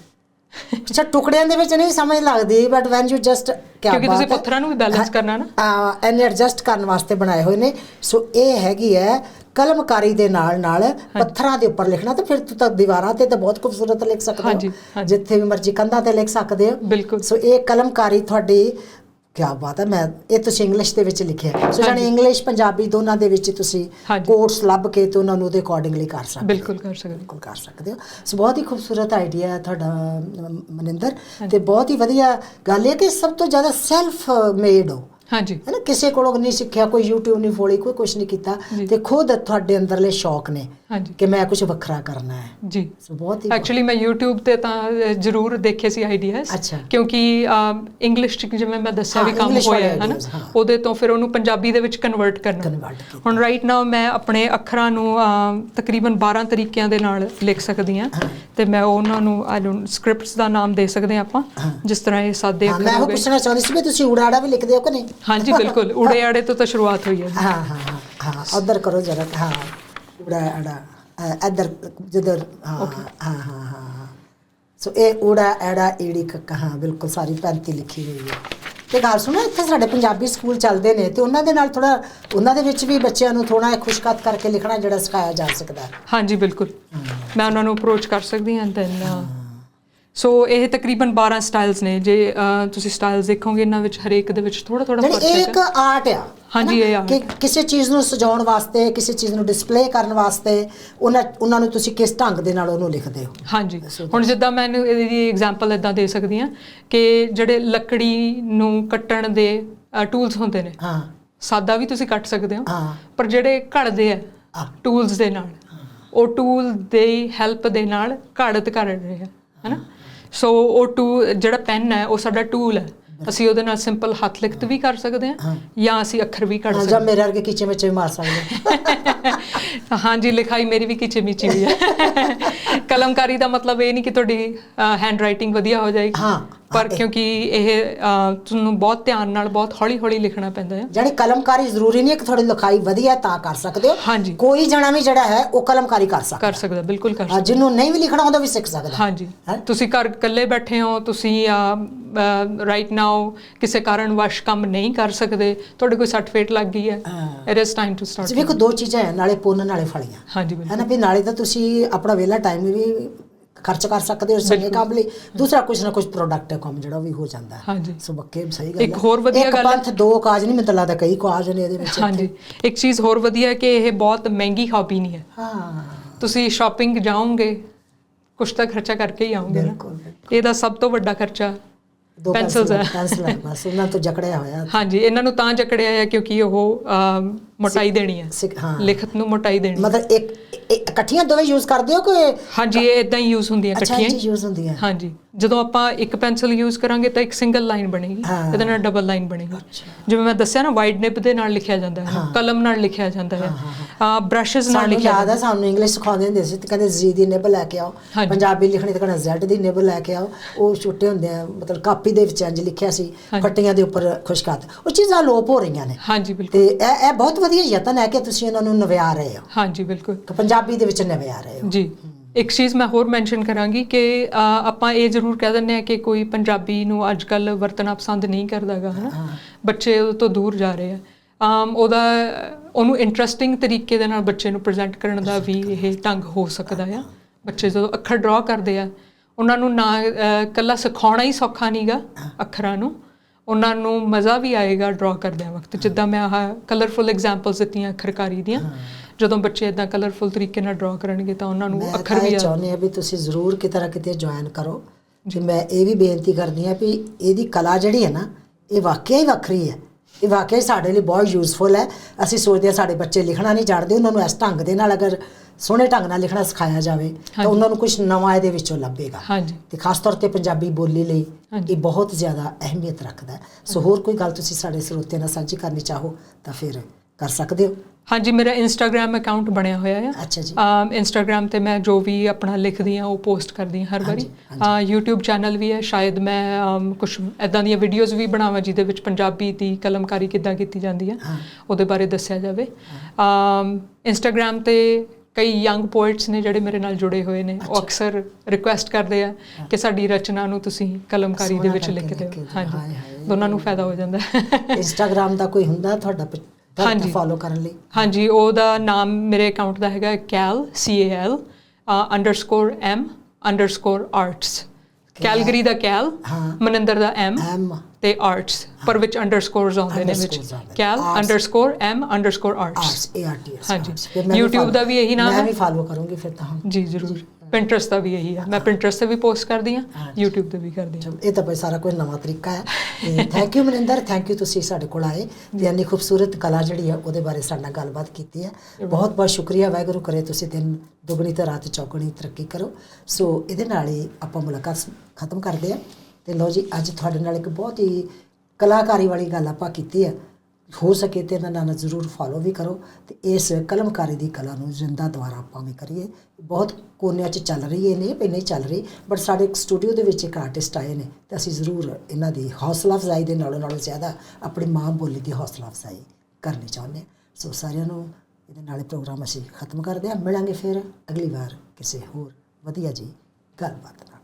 ਅੱਛਾ ਟੁਕੜਿਆਂ ਦੇ ਵਿੱਚ ਨਹੀਂ ਸਮਝ ਲੱਗਦੀ ਬਟ ਵੈਨ ਯੂ ਜਸਟ ਕਿਉਂਕਿ ਤੁਸੀਂ ਪੱਥਰਾਂ ਨੂੰ ਵੀ balance ਕਰਨਾ ਨਾ। ਆ ਐਨੇ ਐਡਜਸਟ ਕਰਨ ਵਾਸਤੇ ਬਣਾਏ ਹੋਏ ਨੇ ਸੋ ਇਹ ਹੈਗੀ ਹੈ ਕਲਮਕਾਰੀ ਦੇ ਨਾਲ ਨਾਲ ਪੱਥਰਾਂ ਦੇ ਉੱਪਰ ਲਿਖਣਾ ਤੇ ਫਿਰ ਤੂੰ ਤਾਂ ਦੀਵਾਰਾਂ ਤੇ ਤਾਂ ਬਹੁਤ ਖੂਬਸੂਰਤ ਲਿਖ ਸਕਦੇ ਹੋ। ਜਿੱਥੇ ਵੀ ਮਰਜ਼ੀ ਕੰਧਾਂ ਤੇ ਲਿਖ ਸਕਦੇ ਹੋ। ਸੋ ਇਹ ਕਲਮਕਾਰੀ ਤੁਹਾਡੀ ਕੀ ਬਾਤ ਹੈ ਮੈਂ ਇਹ ਤੁਸੀਂ ਇੰਗਲਿਸ਼ ਦੇ ਵਿੱਚ ਲਿਖਿਆ ਸੋ ਜਾਨੀ। ਇੰਗਲਿਸ਼ ਪੰਜਾਬੀ ਦੋਨਾਂ ਦੇ ਵਿੱਚ ਤੁਸੀਂ। ਕੋਟਸ ਲੱਭ ਕੇ ਤੇ ਉਹਨਾਂ ਨੂੰ ਉਹਦੇ ਅਕੋਰਡਿੰਗਲੀ ਕਰ ਸਕਦੇ ਹੋ। ਬਿਲਕੁਲ ਕਰ ਸਕਦੇ। ਬਿਲਕੁਲ ਕਰ ਸਕਦੇ ਹੋ। ਸੋ ਬਹੁਤ ਹੀ ਖੂਬਸੂਰਤ ਆਈਡੀਆ ਹੈ ਤੁਹਾਡਾ ਮਨਿੰਦਰ। ਤੇ ਬਹੁਤ ਹੀ ਵਧੀਆ ਗੱਲ ਇਹ ਕਿ ਸਭ ਤੋਂ ਜ਼ਿਆਦਾ ਸੈਲਫ ਮੇਡ ਹੋ। ਹਾਂਜੀ। ਹੈ ਨਾ? ਕਿਸੇ ਕੋਲੋਂ ਨਹੀਂ ਸਿੱਖਿਆ ਕੋਈ YouTube ਨਹੀਂ ਫੋਲੀ ਕੋਈ ਕੁਝ ਨਹੀਂ ਕੀਤਾ। ਤੇ ਖੁਦ ਤੁਹਾਡੇ ਅੰਦਰਲੇ ਸ਼ੌਕ ਨੇ ਕਿ ਮੈਂ ਕੁਝ ਵੱਖਰਾ ਕਰਨਾ ਹੈ। ਜੀ। ਸੋ ਬਹੁਤ ਹੀ ਐਕਚੁਅਲੀ ਮੈਂ YouTube ਤੇ ਤਾਂ ਜ਼ਰੂਰ ਦੇਖੇ ਸੀ ਆਈਡੀਆਜ਼। ਕਿਉਂਕਿ ਇੰਗਲਿਸ਼ ਚ ਜਿਵੇਂ ਮੈਂ ਦੱਸਿਆ ਵੀ ਕੰਮ ਹੋਇਆ ਹੈ ਨਾ? ideas, ਹਾਂ। ਉਹਦੇ ਤੋਂ ਫਿਰ ਉਹਨੂੰ ਪੰਜਾਬੀ ਦੇ ਵਿੱਚ ਕਨਵਰਟ ਕਰਨਾ। ਹੁਣ ਰਾਈਟ ਨਾਓ ਮੈਂ ਆਪਣੇ ਅੱਖਰਾਂ ਨੂੰ ਤਕਰੀਬਨ 12 ਤਰੀਕਿਆਂ ਦੇ ਨਾਲ ਲਿਖ ਸਕਦੀ ਹਾਂ ਤੇ ਮੈਂ ਉਹਨਾਂ ਨੂੰ ਆਈ ਡੋਨਟ ਸਕ੍ਰਿਪਟਸ ਦਾ ਨਾਮ ਦੇ ਸਕਦੇ ਆਪਾਂ ਜਿਸ ਤਰ੍ਹਾਂ ਇਹ ਸਾਦੇ ਅੱਖਰ ਮੈਂ ਹੋ ਪੁੱਛਣਾ ਚਾਹੁੰਦੀ ਸੀ ਵੀ ਤੁਸੀਂ ਊੜਾੜਾ ਵੀ ਲਿਖਦੇ ਹੋ ਕਿ ਨਹੀਂ? ਹਾਂਜੀ ਬਿਲਕੁਲ। ਉੜੇ ਆੜੇ ਤੋਂ ਤਾਂ ਸ਼ੁਰੂਆਤ ਹੋਈ ਹੈ। ਹਾਂ ਹਾਂ ਹਾਂ ਉਧਰ ਕਰੋ ਜਰਾ ਹਾਂ। ਊੜਾੜਾ ਇੱਧਰ ਜਿੱਧਰ ਹਾਂ ਹਾਂ ਹਾਂ ਸੋ ਇਹ ਊੜਾ ਐੜਾ ਈੜੀ ਕੱਕਾ ਹਾਂ ਬਿਲਕੁਲ ਸਾਰੀ ਪੈਂਤੀ ਲਿਖੀ ਹੋਈ ਹੈ। ਤੇ ਗੱਲ ਸੁਣੋ ਇੱਥੇ ਸਾਡੇ ਪੰਜਾਬੀ ਸਕੂਲ ਚੱਲਦੇ ਨੇ ਤੇ ਉਹਨਾਂ ਦੇ ਨਾਲ ਥੋੜਾ ਉਹਨਾਂ ਦੇ ਵਿੱਚ ਵੀ ਬੱਚਿਆਂ ਨੂੰ ਥੋੜਾ ਖੁਸ਼ਕਤ ਕਰਕੇ ਲਿਖਣਾ ਜਿਹੜਾ ਸਿਖਾਇਆ ਜਾ ਸਕਦਾ ਹਾਂਜੀ ਬਿਲਕੁਲ। ਮੈਂ ਉਹਨਾਂ ਨੂੰ ਅਪਰੋਚ ਕਰ ਸਕਦੀ ਹਾਂ ਦੈਨ ਸੋ ਇਹ ਤਕਰੀਬਨ 12 ਸਟਾਈਲਸ ਨੇ। ਜੇ ਤੁਸੀਂ ਸਟਾਈਲਸ ਦੇਖੋਗੇ ਇਹਨਾਂ ਵਿੱਚ ਹਰੇਕ ਦੇ ਵਿੱਚ ਥੋੜਾ ਥੋੜਾ ਫ਼ਰਕ ਇਹ ਇੱਕ ਹੈ ਆਰਟ ਆ ਹਾਂਜੀ? ਇਹ art ਕਿ ਕਿਸੇ ਚੀਜ਼ ਨੂੰ ਸਜਾਉਣ ਵਾਸਤੇ ਕਿਸੇ ਚੀਜ਼ ਨੂੰ ਡਿਸਪਲੇ ਕਰਨ ਵਾਸਤੇ ਉਹਨਾਂ ਉਹਨਾਂ ਨੂੰ ਤੁਸੀਂ ਕਿਸ ਢੰਗ ਦੇ ਨਾਲ ਉਹਨੂੰ ਲਿਖਦੇ ਹੋ? ਹਾਂਜੀ। ਹੁਣ ਜਿੱਦਾਂ ਮੈਨੂੰ ਇਹਦੀ ਐਗਜ਼ਾਮਪਲ ਇਦਾਂ ਦੇ ਸਕਦੀ ਹਾਂ ਕਿ ਜਿਹੜੇ ਲੱਕੜੀ ਨੂੰ ਕੱਟਣ ਦੇ ਟੂਲਸ ਹੁੰਦੇ ਨੇ। ਹਾਂ। ਸਾਦਾ ਵੀ ਤੁਸੀਂ ਕੱਟ ਸਕਦੇ ਹੋ ਹਾਂ। ਪਰ ਜਿਹੜੇ ਘੜਦੇ ਆ ਹਾਂ। ਟੂਲਸ ਦੇ ਨਾਲ ਉਹ ਟੂਲ ਦੇ ਹੈਲਪ ਦੇ ਨਾਲ ਘੜਤ ਕਰ ਰਹੇ ਆ ਹੈਨਾ? ਸੋ ਉਹ ਟੂ ਜਿਹੜਾ ਪੈਨ ਹੈ ਉਹ ਸਾਡਾ ਟੂਲ ਹੈ। ਅਸੀਂ ਉਹਦੇ ਨਾਲ ਸਿੰਪਲ ਹੱਥ ਲਿਖਤ ਵੀ ਕਰ ਸਕਦੇ ਹਾਂ ਜਾਂ ਅਸੀਂ ਅੱਖਰ ਵੀ ਕੱਢ ਹਾਂ, ਸਕਦੇ ਜਾਂ ਮੇਰੇ ਵਰਗੇ ਕੀਚੇ ਵਿੱਚ ਵੀ ਮਾਰ ਸਕਦੇ ਹਾਂ। ਹਾਂਜੀ ਲਿਖਾਈ ਮੇਰੀ ਵੀ ਕਿਚੇ ਮਿਚੀ ਹੋਈ ਹੈ। ਕਲਮਕਾਰੀ ਦਾ ਮਤਲਬ ਇਹ ਨਹੀਂ ਕਿ ਤੁਹਾਡੀ ਹੈਂਡ ਰਾਈਟਿੰਗ ਵਧੀਆ ਹੋ ਜਾਏਗੀ। ਹਾਂ, ਪਰ ਕਿਉਂਕਿ ਇਹ ਤੁਹਾਨੂੰ ਬਹੁਤ ਧਿਆਨ ਨਾਲ ਬਹੁਤ ਹੌਲੀ ਹੌਲੀ ਲਿਖਣਾ ਪੈਂਦਾ ਹੈ। ਜਾਨੀ ਕਲਮਕਾਰੀ ਜ਼ਰੂਰੀ ਨਹੀਂ ਕਿ ਤੁਹਾਡੀ ਲਿਖਾਈ ਵਧੀਆ ਤਾਂ ਕਰ ਸਕਦੇ ਹੋ। ਹਾਂਜੀ। ਕੋਈ ਜਣਾ ਵੀ ਜਿਹੜਾ ਹੈ ਉਹ ਕਲਮਕਾਰੀ ਕਰ ਸਕਦਾ ਕਰ ਸਕਦਾ ਬਿਲਕੁਲ ਕਰ ਹਾਂ, ਜਿਹਨੂੰ ਨਹੀਂ ਵੀ ਲਿਖਣਾ ਆਉਂਦਾ ਵੀ ਸਿੱਖ ਸਕਦਾ ਹਾਂਜੀ? ਤੁਸੀਂ ਘਰ ਇਕੱਲੇ ਬੈਠੇ ਹੋ ਤੁਸੀਂ ਰਾਈਟ ਨਾਓ ਕਿਸੇ ਕਾਰਨ ਵਸ਼ ਕੰਮ ਨਹੀਂ ਕਰ ਸਕਦੇ ਤੁਹਾਡੇ ਕੋਈ ਸੱਟ ਫੇਟ ਲੱਗ ਗਈ ਹੈ it is time to start ਵੇਖੋ ਦੋ ਚੀਜ਼ਾਂ ਹੈ ਨਾਲੇ ਪੁੰਨ ਨਾਲੇ ਫਲੀਆਂ। ਹਾਂਜੀ ਹੈ ਨਾ ਵੀ ਨਾਲੇ ਤਾਂ ਤੁਸੀਂ ਆਪਣਾ ਵਿਹਲਾ ਟਾਈਮ ਵੀ ਖਰਚ ਕਰ ਸਕਦੇ ਹੋ ਚੰਗੇ ਕੰਮ ਲਈ। ਦੂਸਰਾ ਕੁਝ ਨਾ ਕੁਝ ਪ੍ਰੋਡਕਟ ਕੰਮ ਜਿਹੜਾ ਵੀ ਹੋ ਜਾਂਦਾ। ਹੈ ਹਾਂਜੀ। ਸੋ ਬੱਕੇ ਸਹੀ ਗੱਲ ਇੱਕ ਹੈ। ਹੋਰ ਵਧੀਆ ਇੱਕ ਗੱਲ ਹੈ- ਪੰਥ ਦੋ ਕਾਜ ਨਹੀਂ ਮੈਨੂੰ ਲੱਗਦਾ ਕਈ ਕਾਜ ਨੇ ਇਹਦੇ ਵਿੱਚ ਹਾਂਜੀ। ਇੱਕ ਚੀਜ਼ ਹੋਰ ਵਧੀਆ ਕਿ ਇਹ ਬਹੁਤ ਮਹਿੰਗੀ ਹੌਬੀ ਨਹੀਂ ਹੈ। ਹਾਂ। ਤੁਸੀਂ ਸ਼ਾਪਿੰਗ ਜਾਓਗੇ ਕੁਛ ਤਾਂ ਖਰਚਾ ਕਰਕੇ ਹੀ ਆਓਗੇ ਨਾ। ਬਿਲਕੁਲ ਇਹਦਾ ਸਭ ਤੋਂ ਵੱਡਾ ਖਰਚਾ ਦੋ Pencils ਹੈ। ਪੈਨਸਲ ਬਸ ਉਹਨਾਂ ਤੋਂ ਜਕੜਿਆ ਹੋਇਆ। ਹਾਂਜੀ ਇਹਨਾਂ ਨੂੰ ਤਾਂ ਜਕੜਿਆ ਹੈ ਕਿਉਂਕਿ ਉਹ ਮੋਟਾਈ ਦੇਣੀ ਹੈ। ਲਿਖਤ ਨੂੰ ਮੋਟਾਈ ਦੇਣੀ। ਮਤਲਬ ਇੱਕ ਇੱਕ- ਇਕੱਠੀਆਂ ਦੋਵੇਂ ਯੂਜ਼ ਕਰਦੇ ਹੋ ਕਿ ਹਾਂਜੀ ਇਹ ਇਦਾਂ ਹੀ ਯੂਜ਼ ਹੁੰਦੀਆਂ ਅੱਛਾ ਇਕੱਠੀਆਂ ਇਹ ਯੂਜ਼ ਹੁੰਦੀਆਂ। ਹਾਂਜੀ। ਜਦੋਂ ਆਪਾਂ ਇੱਕ ਪੈਨਸਲ ਯੂਜ਼ ਕਰਾਂਗੇ ਤਾਂ ਇੱਕ ਸਿੰਗਲ ਲਾਈਨ ਬਣੇਗੀ। ਇਹਦੇ ਨਾਲ ਡਬਲ ਲਾਈਨ ਬਣੇਗੀ। ਜਿਵੇਂ ਮੈਂ ਦੱਸਿਆ ਨਾ ਵਾਈਡ ਨਿਬ ਦੇ ਨਾਲ ਲਿਖਿਆ ਜਾਂਦਾ ਹੈ। ਕਲਮ ਨਾਲ ਲਿਖਿਆ ਜਾਂਦਾ ਹੈ। ਆ ਬ੍ਰਸ਼ਸ ਨਾਲ ਲਿਖਿਆ ਹੈ ਸਾਨੂੰ ਇੰਗਲਿਸ਼ ਸਿਖਾਉਂਦੇ ਹੁੰਦੇ ਸੀ ਤੇ ਕਹਿੰਦੇ ਜ਼ੀ ਦੀ ਨਿਬ ਲੈ ਕੇ ਆਓ। ਪੰਜਾਬੀ ਲਿਖਣੀ ਤੇ ਕਹਿੰਦਾ ਜ਼ੈਡ ਦੀ ਨਿਬ ਲੈ ਕੇ ਆਓ। ਉਹ ਛੋਟੇ ਹੁੰਦੇ ਆ ਮਤਲਬ ਕਾਪੀ ਦੇ ਵਿੱਚ ਇੰਜ ਲਿਖਿਆ ਸੀ। ਫੱਟੀਆਂ ਦੇ ਉੱਪਰ ਖੁਸ਼ਕਾਤ ਉਹ ਚੀਜ਼ਾਂ ਲੋਪ ਹੋ ਰਹੀਆਂ ਨੇ। ਹਾਂਜੀ ਬਿਲਕੁਲ। ਤੇ ਇਹ ਇਹ ਬਹੁਤ ਵਧੀਆ ਯਤਨ ਹੈ ਕਿ ਤੁਸੀਂ ਇਹਨਾਂ ਨੂੰ ਨਵਿਆ ਰਹੇ ਹੋ। ਹਾਂਜੀ ਬਿਲਕੁਲ। ਕਿ ਪੰਜਾਬੀ ਦੇ ਵਿੱਚ ਨਵਿਆ ਰਹੇ ਹੋ। ਜੀ। ਇੱਕ ਚੀਜ਼ ਮੈਂ ਹੋਰ ਮੈਂਸ਼ਨ ਕਰਾਂਗੀ ਕਿ ਆਪਾਂ ਇਹ ਜ਼ਰੂਰ ਕਹਿ ਦਿੰਦੇ ਆ ਕਿ ਕੋਈ ਪੰਜਾਬੀ ਨੂੰ ਅੱਜ ਕੱਲ ਵਰਤਣਾ ਪਸੰਦ ਨਹੀਂ ਕਰਦਾਗਾ ਹਨਾ? ਬੱਚੇ ਉਹ ਤੋਂ ਦੂਰ ਜਾ ਰਹੇ ਆ। ਆਮ ਉਹਦਾ ਉਹਨੂੰ ਇੰਟਰਸਟਿੰਗ ਤਰੀਕੇ ਦੇ ਨਾਲ ਬੱਚੇ ਨੂੰ ਪ੍ਰੈਜ਼ੈਂਟ ਕਰਨ ਦਾ ਵੀ ਇਹ ਢੰਗ ਹੋ ਸਕਦਾ ਆ। ਬੱਚੇ ਜਦੋਂ ਅੱਖਰ ਡਰਾ ਕਰਦੇ ਆ ਉਹਨਾਂ ਨੂੰ ਨਾ ਕੱਲਾ ਸਿਖਾਉਣਾ ਹੀ ਸੌਖਾ ਨਹੀਂਗਾ ਅੱਖਰਾਂ ਨੂੰ। ਉਹਨਾਂ ਨੂੰ ਮਜ਼ਾ ਵੀ ਆਏਗਾ ਡਰਾ ਕਰਦਿਆਂ ਵਕਤ। ਜਿੱਦਾਂ ਮੈਂ ਆਹ ਕਲਰਫੁਲ ਐਗਜ਼ਾਮਪਲਸ ਦਿੱਤੀਆਂ ਅੱਖਰਕਾਰੀ ਦੀਆਂ ਜਦੋਂ ਬੱਚੇ ਇਦਾਂ ਕਲਰਫੁਲ ਤਰੀਕੇ ਨਾਲ ਡਰਾ ਕਰਨਗੇ ਤਾਂ ਉਹਨਾਂ ਨੂੰ ਅੱਖਰ ਵੀ ਆ ਚਾਹੁੰਦੀ ਆ ਵੀ ਤੁਸੀਂ ਜ਼ਰੂਰ ਕਿਤੇ ਨਾ ਕਿਤੇ ਜੁਆਇਨ ਕਰੋ। ਤੇ ਮੈਂ ਇਹ ਵੀ ਬੇਨਤੀ ਕਰਦੀ ਆ ਵੀ ਇਹਦੀ ਕਲਾ ਜਿਹੜੀ ਹੈ ਨਾ ਇਹ ਵਾਕਿਆ ਹੀ ਵੱਖਰੀ ਹੈ। ਇਹ ਵਾਕਿਆ ਹੀ ਸਾਡੇ ਲਈ ਬਹੁਤ ਯੂਸਫੁਲ ਹੈ। ਅਸੀਂ ਸੋਚਦੇ ਆ ਸਾਡੇ ਬੱਚੇ ਲਿਖਣਾ ਨਹੀਂ ਜਾਣਦੇ ਉਹਨਾਂ ਨੂੰ ਇਸ ਢੰਗ ਦੇ ਨਾਲ ਅਗਰ ਸੋਹਣੇ ਢੰਗ ਨਾਲ ਲਿਖਣਾ ਸਿਖਾਇਆ ਜਾਵੇ ਤਾਂ ਉਹਨਾਂ ਨੂੰ ਕੁਝ ਨਵਾਂ ਇਹਦੇ ਵਿੱਚੋਂ ਲੱਭੇਗਾ। ਤੇ ਖਾਸ ਤੌਰ ਤੇ ਪੰਜਾਬੀ ਬੋਲੀ ਲਈ। ਇਹ ਬਹੁਤ ਜ਼ਿਆਦਾ ਅਹਿਮੀਅਤ ਰੱਖਦਾ ਹੈ। ਸੋ ਹੋਰ ਕੋਈ ਗੱਲ ਤੁਸੀਂ ਸਾਡੇ ਸਰੋਤਿਆਂ ਨਾਲ ਸਾਂਝੀ ਕਰਨੀ ਚਾਹੋ ਤਾਂ ਫਿਰ ਕਰ ਸਕਦੇ ਹੋ। ਹਾਂਜੀ ਮੇਰਾ ਇੰਸਟਾਗ੍ਰam ਅਕਾਊਂਟ ਬਣਿਆ ਹੋਇਆ ਆ। ਅੱਛਾ ਜੀ। ਇੰਸਟਾਗ੍ਰam ਤੇ ਮੈਂ ਜੋ ਵੀ ਆਪਣਾ ਲਿਖਦੀ ਆ ਉਹ ਪੋਸਟ ਕਰਦੀ ਹਾਂ ਹਰ ਵਾਰੀ। YouTube ਚੈਨਲ ਵੀ ਹੈ ਸ਼ਾਇਦ ਮੈਂ ਕੁਝ ਐਦਾਂ ਦੀਆਂ ਵੀਡੀਓਜ਼ ਵੀ ਬਣਾਵਾਂ ਜਿਹਦੇ ਵਿੱਚ ਪੰਜਾਬੀ ਦੀ ਕਲਮਕਾਰੀ ਕਿੱਦਾਂ ਕੀਤੀ ਜਾਂਦੀ ਹੈ। ਉਹਦੇ ਬਾਰੇ ਦੱਸਿਆ ਜਾਵੇ। ਇੰਸਟਾਗ੍ਰam ਤੇ ਕਈ ਯੰਗ ਪੋਇਟਸ ਨੇ ਜਿਹੜੇ ਮੇਰੇ ਨਾਲ ਜੁੜੇ ਹੋਏ ਨੇ ਉਹ ਅਕਸਰ ਰਿਕੁਐਸਟ ਕਰਦੇ ਆ ਕਿ ਸਾਡੀ ਰਚਨਾ ਨੂੰ ਤੁਸੀਂ ਕਲਮਕਾਰੀ ਦੇ ਵਿੱਚ ਲਿਖ ਦਿਓ। ਹਾਂਜੀ। ਦੋਨਾਂ ਨੂੰ ਫਾਇਦਾ ਹੋ ਜਾਂਦਾ। ਹੈ ਇੰਸਟਾਗ੍ਰam ਦਾ ਕੋਈ ਹੁੰਦਾ ਤੁਹਾਡਾ ਹਾਂਜੀ। ਫੋਲੋ ਕਰਨ ਲਈ। ਹਾਂਜੀ ਉਹਦਾ ਨਾਮ ਮੇਰੇ ਅਕਾਊਂਟ ਦਾ ਹੈਗਾ Cal C A L underscore M underscore arts Calgary ਦਾ ਕੈਲ। ਮਨਿੰਦਰ ਦਾ ਐਮ ਐਮ ਤੇ ਆਰਟਸ ਪਰ ਵਿੱਚ ਅੰਡਰਸਕੋਰਸ ਆਉਂਦੇ ਨੇ ਵਿੱਚ। Cal. Underscore M underscore arts arts A R T S ਹਾਂਜੀ। YouTube ਦਾ ਵੀ ਇਹੀ ਨਾਮ ਮੈਂ ਹੈ। ਵੀ ਫਾਲੋ ਕਰੂੰਗੀ ਫਿਰ ਤਾਂ ਜੀ ਜ਼ਰੂਰ। ਪਿੰਟਰਸਟ ਦਾ ਵੀ ਇਹੀ ਹੈ ਮੈਂ ਪਿੰਟਰਸਟ ਤੇ ਵੀ ਪੋਸਟ ਕਰਦੀ ਹਾਂ। YouTube ਤੇ ਵੀ ਕਰਦੀ ਹਾਂ। ਇਹ ਤਾਂ ਬਈ ਸਾਰਾ ਕੋਈ ਨਵਾਂ ਤਰੀਕਾ ਹੈ। Thank you Maninder. Thank you ਤੁਸੀਂ ਸਾਡੇ ਕੋਲ ਆਏ। ਤੇ ਇੰਨੀ ਖੂਬਸੂਰਤ ਕਲਾ ਜਿਹੜੀ ਹੈ ਉਹਦੇ ਬਾਰੇ ਸਾਡੇ ਨਾਲ ਗੱਲਬਾਤ ਕੀਤੀ ਹੈ। ਬਹੁਤ ਬਹੁਤ ਸ਼ੁਕਰੀਆ ਵਾਹਿਗੁਰੂ ਕਰੇ ਤੁਸੀਂ ਦਿਨ ਦੁਗਣੀ ਤੇ ਰਾਤ ਚੌਗਣੀ ਤਰੱਕੀ ਕਰੋ। ਸੋ ਇਹਦੇ ਨਾਲ ਹੀ ਆਪਾਂ ਮੁਲਾਕਾਤ ਖਤਮ ਕਰਦੇ ਹਾਂ। ਤੇ ਲਓ ਜੀ, ਅੱਜ ਤੁਹਾਡੇ ਨਾਲ ਇੱਕ ਬਹੁਤ ਹੀ ਕਲਾਕਾਰੀ ਵਾਲੀ ਗੱਲ ਆਪਾਂ ਕੀਤੀ ਹੈ ਹੋ ਸਕੇ ਤੇ ਇਹਨਾਂ ਨਾਲ ਜ਼ਰੂਰ ਫਾਲੋ ਵੀ ਕਰੋ ਤੇ ਇਸ ਕਲਮਕਾਰੀ ਦੀ ਕਲਾ ਨੂੰ ਜ਼ਿੰਦਾ ਦੁਆਰਾ ਆਪਾਂ ਵੀ ਕਰੀਏ। ਬਹੁਤ ਕੋਨਿਆਂ 'ਚ ਚੱਲ ਰਹੀ ਹੈ, ਨਹੀਂ ਪਈ ਨਹੀਂ ਚੱਲ ਰਹੀ ਬਟ ਸਾਡੇ ਇੱਕ ਸਟੂਡੀਓ ਦੇ ਵਿੱਚ ਇੱਕ ਆਰਟਿਸਟ ਆਏ ਨੇ ਤੇ ਅਸੀਂ ਜ਼ਰੂਰ ਇਹਨਾਂ ਦੀ ਹੌਸਲਾ ਅਫਜ਼ਾਈ ਦੇ ਨਾਲੋਂ ਨਾਲੋਂ ਜ਼ਿਆਦਾ ਆਪਣੀ ਮਾਂ ਬੋਲੀ ਦੀ ਹੌਸਲਾ ਅਫਜ਼ਾਈ ਕਰਨੀ ਚਾਹੁੰਦੇ ਹਾਂ। ਸੋ ਸਾਰਿਆਂ ਨੂੰ ਇਹਦੇ ਨਾਲ ਪ੍ਰੋਗਰਾਮ ਅਸੀਂ ਖਤਮ ਕਰਦੇ ਹਾਂ। ਮਿਲਾਂਗੇ ਫਿਰ ਅਗਲੀ ਵਾਰ ਕਿਸੇ ਹੋਰ ਵਧੀਆ ਜੀ ਗੱਲਬਾਤ